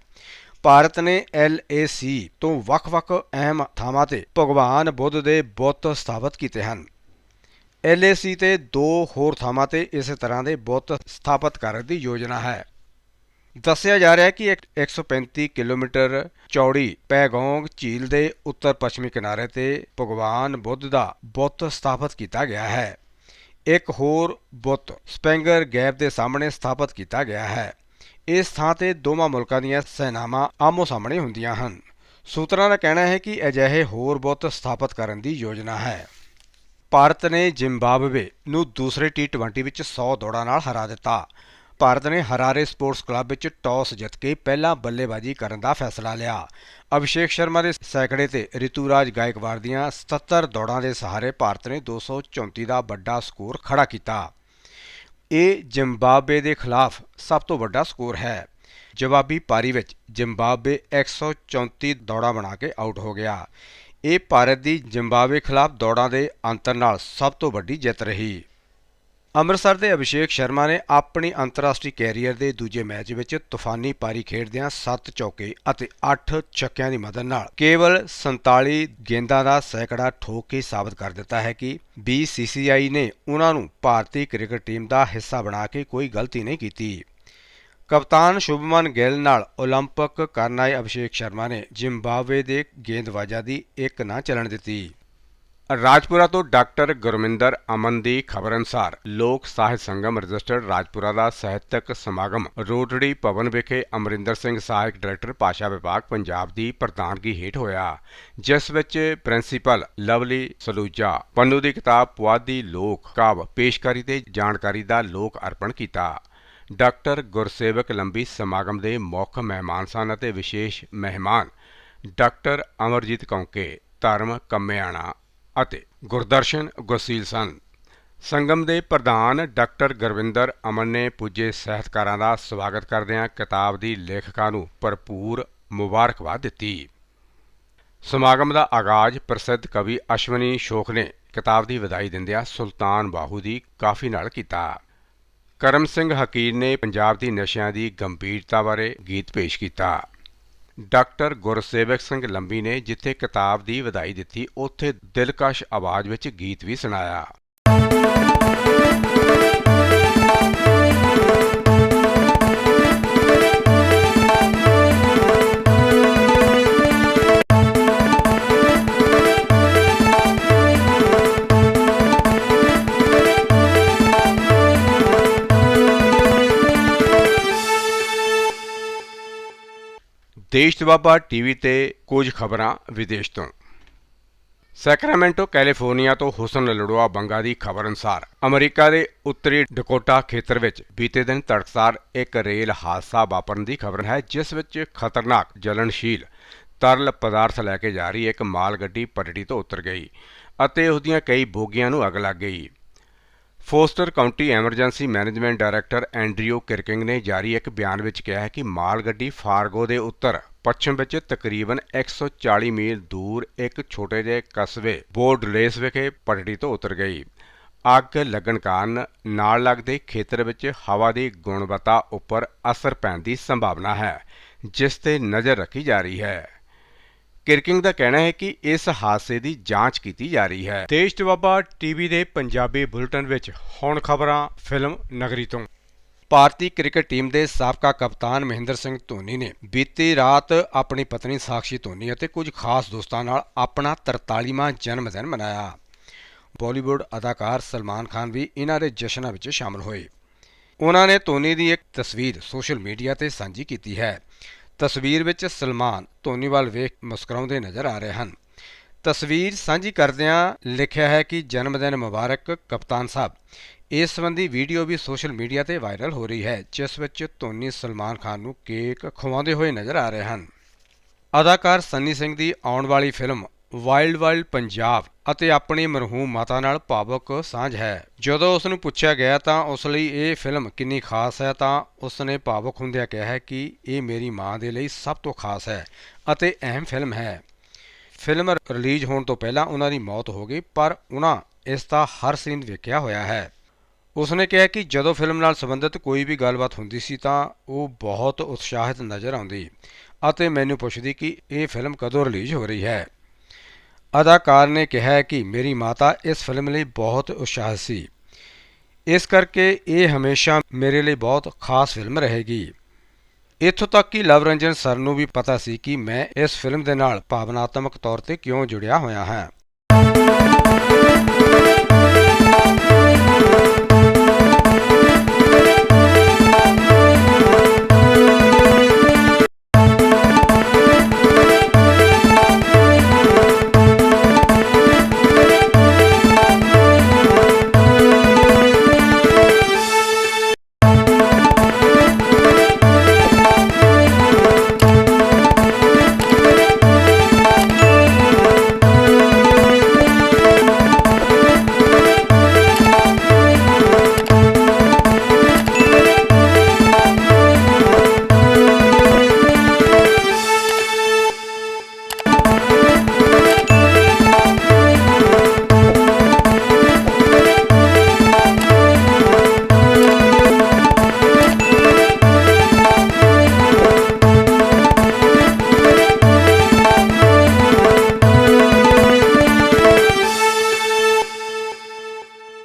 ਭਾਰਤ ਨੇ LAC ਤੋਂ ਵੱਖ-ਵੱਖ ਅਹਿਮ ਥਾਵਾਂ ਤੇ ਭਗਵਾਨ ਬੁੱਧ ਦੇ ਬੁੱਤ ਸਥਾਪਿਤ ਕੀਤੇ ਹਨ। LAC ਤੇ ਦੋ ਹੋਰ ਥਾਵਾਂ ਤੇ ਇਸੇ ਤਰ੍ਹਾਂ ਦੇ ਬੁੱਤ ਸਥਾਪਿਤ ਕਰਨ ਦੀ ਯੋਜਨਾ ਹੈ। ਦੱਸਿਆ ਜਾ ਰਿਹਾ ਹੈ ਕਿ ਇੱਕ 135 ਕਿਲੋਮੀਟਰ ਚੌੜੀ ਪੈਗੋਂਗ ਝੀਲ ਦੇ ਉੱਤਰ ਪੱਛਮੀ ਕਿਨਾਰੇ ਤੇ ਭਗਵਾਨ ਬੁੱਧ ਦਾ ਬੁੱਤ ਸਥਾਪਿਤ ਕੀਤਾ ਗਿਆ ਹੈ। ਇੱਕ ਹੋਰ ਬੁੱਤ ਸਪੈਂਗਰ ਗੈਪ ਦੇ ਸਾਹਮਣੇ ਸਥਾਪਿਤ ਕੀਤਾ ਗਿਆ ਹੈ। ਇਸ ਥਾਂ ਤੇ ਦੋਵਾਂ ਮੁਲਕਾਂ ਦੀਆਂ ਸੈਨਾਵਾਂ ਆਮੋ ਸਾਹਮਣੇ ਹੁੰਦੀਆਂ ਹਨ। ਸੂਤਰਾਂ ਦਾ ਕਹਿਣਾ ਹੈ ਕਿ ਅਜਿਹੇ ਹੋਰ ਬੁੱਤ ਸਥਾਪਿਤ ਕਰਨ ਦੀ ਯੋਜਨਾ ਹੈ। ਭਾਰਤ ਨੇ ਜ਼ਿੰਬਾਬਵੇ ਨੂੰ ਦੂਸਰੇ T20 ਵਿੱਚ 100 ਦੌੜਾਂ ਨਾਲ ਹਰਾ ਦਿੱਤਾ। ਭਾਰਤ ਨੇ ਹਰਾਰੇ ਸਪੋਰਟਸ ਕਲੱਬ ਵਿੱਚ ਟਾਸ ਜਿੱਤ ਕੇ ਪਹਿਲਾਂ ਬੱਲੇਬਾਜ਼ੀ ਕਰਨ ਦਾ ਫੈਸਲਾ ਲਿਆ। ਅਭਿਸ਼ੇਕ ਸ਼ਰਮਾ ਦੇ ਸੈਂਕੜੇ ਤੇ ਰਿਤੂਰਾਜ ਗਾਇਕਵਾੜ ਦੀਆਂ 77 ਦੌੜਾਂ ਦੇ ਸਹਾਰੇ ਭਾਰਤ ਨੇ 234 ਦਾ ਵੱਡਾ ਸਕੋਰ ਖੜਾ ਕੀਤਾ। ਇਹ ਜ਼ਿੰਬਾਬਵੇ ਦੇ ਖਿਲਾਫ ਸਭ ਤੋਂ ਵੱਡਾ ਸਕੋਰ ਹੈ। ਜਵਾਬੀ ਪਾਰੀ ਵਿੱਚ ਜ਼ਿੰਬਾਬਵੇ 134 ਦੌੜਾਂ ਬਣਾ ਕੇ ਆਊਟ ਹੋ ਗਿਆ। ਇਹ ਭਾਰਤ ਦੀ ਜ਼ਿੰਬਾਬਵੇ ਖਿਲਾਫ ਦੌੜਾਂ ਦੇ ਅੰਤਰ ਨਾਲ ਸਭ ਤੋਂ ਵੱਡੀ ਜਿੱਤ ਰਹੀ। ਅੰਮ੍ਰਿਤਸਰ ਦੇ ਅਭਿਸ਼ੇਕ ਸ਼ਰਮਾ ਨੇ ਆਪਣੀ ਅੰਤਰਰਾਸ਼ਟਰੀ ਕੈਰੀਅਰ ਦੇ ਦੂਜੇ ਮੈਚ ਵਿੱਚ ਤੂਫਾਨੀ ਪਾਰੀ ਖੇਡਦਿਆਂ 7 ਚੌਕੇ ਅਤੇ 8 ਛੱਕਿਆਂ ਦੀ ਮਦਦ ਨਾਲ ਕੇਵਲ 47 ਗੇਂਦਾਂ ਦਾ ਸੈਂਕੜਾ ਠੋਕ ਕੇ ਸਾਬਤ ਕਰ ਦਿੱਤਾ ਹੈ ਕਿ BCCI ਨੇ ਉਹਨਾਂ ਨੂੰ ਭਾਰਤੀ ਕ੍ਰਿਕਟ ਟੀਮ ਦਾ ਹਿੱਸਾ ਬਣਾ ਕੇ ਕੋਈ ਗਲਤੀ ਨਹੀਂ ਕੀਤੀ ਕਪਤਾਨ ਸ਼ੁਭਮਨ ਗਿੱਲ ਨਾਲ 올림픽 ਕਰਨ ਆਏ ਅਭਿਸ਼ੇਕ ਸ਼ਰਮਾ ਨੇ ਜ਼ਿੰਬਾਬਵੇ ਦੇ ਗੇਂਦਬਾਜ਼ਾਂ ਦੀ ਇੱਕ ਨਾ ਚੱਲਣ ਦਿੱਤੀ ਰਾਜਪੁਰਾ ਤੋਂ ਡਾਕਟਰ ਗੁਰਮਿੰਦਰ ਅਮਨ ਦੀ ਖਬਰ ਅਨੁਸਾਰ ਲੋਕ ਸਾਹਿਤ ਸੰਗਮ ਰਜਿਸਟਰਡ ਰਾਜਪੁਰਾ ਦਾ ਸਾਹਿਤਕ ਸਮਾਗਮ ਰੋਟੜੀ ਭਵਨ ਵਿਖੇ ਅਮਰਿੰਦਰ ਸਿੰਘ ਸਹਾਇਕ ਡਾਇਰੈਕਟਰ ਭਾਸ਼ਾ ਵਿਭਾਗ ਪੰਜਾਬ ਦੀ ਪ੍ਰਧਾਨਗੀ ਹੇਠ ਹੋਇਆ ਜਿਸ ਵਿੱਚ ਪ੍ਰਿੰਸੀਪਲ ਲਵਲੀ ਸਲੂਜਾ ਪੰਨੂ ਦੀ ਕਿਤਾਬ ਪੁਆਧੀ ਲੋਕ ਕਾਵ ਪੇਸ਼ਕਾਰੀ ਤੇ ਜਾਣਕਾਰੀ ਦਾ ਲੋਕ ਅਰਪਣ ਕੀਤਾ ਡਾਕਟਰ ਗੁਰਸੇਵਕ ਲੰਬੀ ਸਮਾਗਮ ਦੇ ਮੁੱਖ ਮਹਿਮਾਨ ਸਨ ਅਤੇ ਵਿਸ਼ੇਸ਼ ਮਹਿਮਾਨ ਡਾਕਟਰ ਅਮਰਜੀਤ ਕੌਂਕੇ ਧਰਮ ਕੰਮਿਆਣਾ ਅਤੇ ਗੁਰਦਰਸ਼ਨ ਗੁਰਸੀਲ ਸਨ। ਸੰਗਮ ਦੇ ਪ੍ਰਧਾਨ ਡਾਕਟਰ ਗੁਰਵਿੰਦਰ ਅਮਨ ਨੇ ਪੁੱਜੇ ਸਾਹਿਤਕਾਰਾਂ ਦਾ ਸਵਾਗਤ ਕਰਦਿਆਂ ਕਿਤਾਬ ਦੀ ਲੇਖਕਾਂ ਨੂੰ ਭਰਪੂਰ ਮੁਬਾਰਕਬਾਦ ਦਿੱਤੀ। ਸਮਾਗਮ ਦਾ ਆਗਾਜ਼ ਪ੍ਰਸਿੱਧ ਕਵੀ ਅਸ਼ਵਨੀ ਸ਼ੋਕ ਨੇ ਕਿਤਾਬ ਦੀ ਵਧਾਈ ਦਿੰਦਿਆਂ ਸੁਲਤਾਨ ਬਾਹੂ ਦੀ ਕਾਫੀ ਨਾਲ ਕੀਤਾ। ਕਰਮ ਸਿੰਘ ਹਕੀਰ ਨੇ ਪੰਜਾਬ ਦੀ ਨਸ਼ਿਆਂ ਦੀ ਗੰਭੀਰਤਾ ਬਾਰੇ ਗੀਤ ਪੇਸ਼ ਕੀਤਾ। ਡਾਕਟਰ ਗੁਰਸੇਵਕ ਸਿੰਘ ਲੰਬੀ ਨੇ ਜਿੱਥੇ ਕਿਤਾਬ ਦੀ ਵਧਾਈ ਦਿੱਤੀ, ਉੱਥੇ ਦਿਲਕਸ਼ ਆਵਾਜ਼ ਵਿੱਚ ਗੀਤ ਵੀ ਸੁਣਾਇਆ। ਦੇਸ਼ ਦਵਾਬਾ ਟੀਵੀ ਤੇ ਕੁਝ ਖਬਰਾਂ ਵਿਦੇਸ਼ ਤੋਂ। ਸੈਕਰਾਮੈਂਟੋ, ਕੈਲੀਫੋਰਨੀਆ ਤੋਂ ਹੁਸਨ ਲੜਵਾ ਬੰਗਾ ਦੀ ਖਬਰ ਅਨੁਸਾਰ, ਅਮਰੀਕਾ ਦੇ ਉੱਤਰੀ ਡਕੋਟਾ ਖੇਤਰ ਵਿੱਚ ਬੀਤੇ ਦਿਨ ਤੜਕਸਾਰ ਇੱਕ ਰੇਲ ਹਾਦਸਾ ਵਾਪਰਨ ਦੀ ਖਬਰ ਹੈ, ਜਿਸ ਵਿੱਚ ਖਤਰਨਾਕ ਜਲਣਸ਼ੀਲ ਤਰਲ ਪਦਾਰਥ ਲੈ ਕੇ ਜਾ ਰਹੀ ਇੱਕ ਮਾਲ ਗੱਡੀ ਪਟੜੀ ਤੋਂ ਉਤਰ ਗਈ ਅਤੇ ਉਸ ਦੀਆਂ ਕਈ ਬੋਗੀਆਂ ਨੂੰ ਅੱਗ ਲੱਗ ਗਈ। Foster County emergency management director Andrew Kirking ਨੇ ਜਾਰੀ ਇੱਕ ਬਿਆਨ ਵਿੱਚ ਕਿਹਾ ਹੈ ਕਿ ਮਾਲ ਗੱਡੀ ਫਾਰਗੋ ਦੇ ਉੱਤਰ, ਪੱਛਮ ਵਿੱਚ ਤਕਰੀਬਨ 140 ਮੀਲ ਦੂਰ ਇੱਕ ਛੋਟੇ ਜਿਹੇ ਕਸਬੇ ਬੋਰਡਲੇਸ ਵਿਖੇ ਪਟੜੀ ਤੋਂ ਉਤਰ ਗਈ। ਅੱਗ ਲੱਗਣ ਕਾਰਨ ਨਾਲ ਲੱਗਦੇ ਖੇਤਰ ਵਿੱਚ ਹਵਾ ਦੀ ਗੁਣਵੱਤਾ ਉੱਪਰ ਅਸਰ ਪੈਣ ਦੀ ਸੰਭਾਵਨਾ ਹੈ, ਜਿਸ ਤੇ ਨਜ਼ਰ ਰੱਖੀ ਜਾ ਰਹੀ ਹੈ। ਕਿਰਕਿੰਗ ਦਾ ਕਹਿਣਾ ਹੈ ਕਿ ਇਸ ਹਾਦਸੇ ਦੀ ਜਾਂਚ ਕੀਤੀ ਜਾ ਰਹੀ ਹੈ। ਦੇਸ਼ ਦਵਾਬਾ ਟੀਵੀ ਦੇ ਪੰਜਾਬੀ ਬੁਲੇਟਿਨ ਵਿੱਚ ਹੁਣ ਖਬਰਾਂ ਫਿਲਮ ਨਗਰੀ ਤੋਂ। ਭਾਰਤੀ ਕ੍ਰਿਕਟ ਟੀਮ ਦੇ ਸਾਬਕਾ ਕਪਤਾਨ ਮਹਿੰਦਰ ਸਿੰਘ ਧੋਨੀ ਨੇ ਬੀਤੀ ਰਾਤ ਆਪਣੀ ਪਤਨੀ ਸਾਕਸ਼ੀ ਧੋਨੀ ਅਤੇ ਕੁਝ ਖਾਸ ਦੋਸਤਾਂ ਨਾਲ ਆਪਣਾ 43ਵਾਂ ਜਨਮ ਦਿਨ ਮਨਾਇਆ। ਬਾਲੀਵੁੱਡ ਅਦਾਕਾਰ ਸਲਮਾਨ ਖਾਨ ਵੀ ਇਹਨਾਂ ਦੇ ਜਸ਼ਨਾਂ ਵਿੱਚ ਸ਼ਾਮਲ ਹੋਏ। ਉਹਨਾਂ ਨੇ ਧੋਨੀ ਦੀ ਇੱਕ ਤਸਵੀਰ ਸੋਸ਼ਲ ਮੀਡੀਆ ਤੇ ਸਾਂਝੀ ਕੀਤੀ ਹੈ। ਤਸਵੀਰ ਵਿੱਚ ਸਲਮਾਨ ਧੋਨੀ ਵੱਲ ਵੇਖ ਮੁਸਕਰਾਉਂਦੇ ਨਜ਼ਰ ਆ ਰਹੇ ਹਨ। ਤਸਵੀਰ ਸਾਂਝੀ ਕਰਦਿਆਂ ਲਿਖਿਆ ਹੈ ਕਿ ਜਨਮ ਦਿਨ ਮੁਬਾਰਕ, ਕਪਤਾਨ ਸਾਹਿਬ। ਇਸ ਸੰਬੰਧੀ ਵੀਡੀਓ ਵੀ ਸੋਸ਼ਲ ਮੀਡੀਆ ਤੇ ਵਾਇਰਲ ਹੋ ਰਹੀ ਹੈ, ਜਿਸ ਵਿੱਚ ਧੋਨੀ ਸਲਮਾਨ ਖਾਨ ਨੂੰ ਕੇਕ ਖਵਾਉਂਦੇ ਹੋਏ ਨਜ਼ਰ ਆ ਰਹੇ ਹਨ। ਅਦਾਕਾਰ ਸੰਨੀ ਸਿੰਘ ਦੀ ਆਉਣ ਵਾਲੀ ਫਿਲਮ ਵਾਈਲਡ ਵਾਈਲਡ ਪੰਜਾਬ ਅਤੇ ਆਪਣੀ ਮਰਹੂਮ ਮਾਤਾ ਨਾਲ ਭਾਵੁਕ ਸਾਂਝ ਹੈ। ਜਦੋਂ ਉਸ ਨੂੰ ਪੁੱਛਿਆ ਗਿਆ ਤਾਂ ਉਸ ਲਈ ਇਹ ਫਿਲਮ ਕਿੰਨੀ ਖਾਸ ਹੈ ਤਾਂ ਉਸ ਨੇ ਭਾਵੁਕ ਹੁੰਦਿਆਂ ਕਿਹਾ ਹੈ ਕਿ ਇਹ ਮੇਰੀ ਮਾਂ ਦੇ ਲਈ ਸਭ ਤੋਂ ਖਾਸ ਹੈ ਅਤੇ ਅਹਿਮ ਫਿਲਮ ਹੈ। ਫਿਲਮ ਰਿਲੀਜ਼ ਹੋਣ ਤੋਂ ਪਹਿਲਾਂ ਉਹਨਾਂ ਦੀ ਮੌਤ ਹੋ ਗਈ, ਪਰ ਉਹਨਾਂ ਇਸ ਦਾ ਹਰ ਸੀਨ ਵੇਖਿਆ ਹੋਇਆ ਹੈ। ਉਸਨੇ ਕਿਹਾ ਕਿ ਜਦੋਂ ਫਿਲਮ ਨਾਲ ਸੰਬੰਧਿਤ ਕੋਈ ਵੀ ਗੱਲਬਾਤ ਹੁੰਦੀ ਸੀ ਤਾਂ ਉਹ ਬਹੁਤ ਉਤਸ਼ਾਹਿਤ ਨਜ਼ਰ ਆਉਂਦੀ ਅਤੇ ਮੈਨੂੰ ਪੁੱਛਦੀ ਕਿ ਇਹ ਫਿਲਮ ਕਦੋਂ ਰਿਲੀਜ਼ ਹੋ ਰਹੀ ਹੈ। ਅਦਾਕਾਰ ਨੇ ਕਿਹਾ ਕਿ ਮੇਰੀ ਮਾਤਾ ਇਸ ਫਿਲਮ ਲਈ ਬਹੁਤ ਉਤਸ਼ਾਹਿਤ ਸੀ। ਇਸ ਕਰਕੇ ਇਹ ਹਮੇਸ਼ਾ ਮੇਰੇ ਲਈ ਬਹੁਤ ਖਾਸ ਫਿਲਮ ਰਹੇਗੀ। ਇੱਥੋਂ ਤੱਕ ਕਿ ਲਵ ਰੰਜਨ ਸਰ ਨੂੰ ਵੀ ਪਤਾ ਸੀ ਕਿ ਮੈਂ ਇਸ ਫਿਲਮ ਦੇ ਨਾਲ ਭਾਵਨਾਤਮਕ ਤੌਰ ਤੇ ਕਿਉਂ ਜੁੜਿਆ ਹੋਇਆ ਹਾਂ।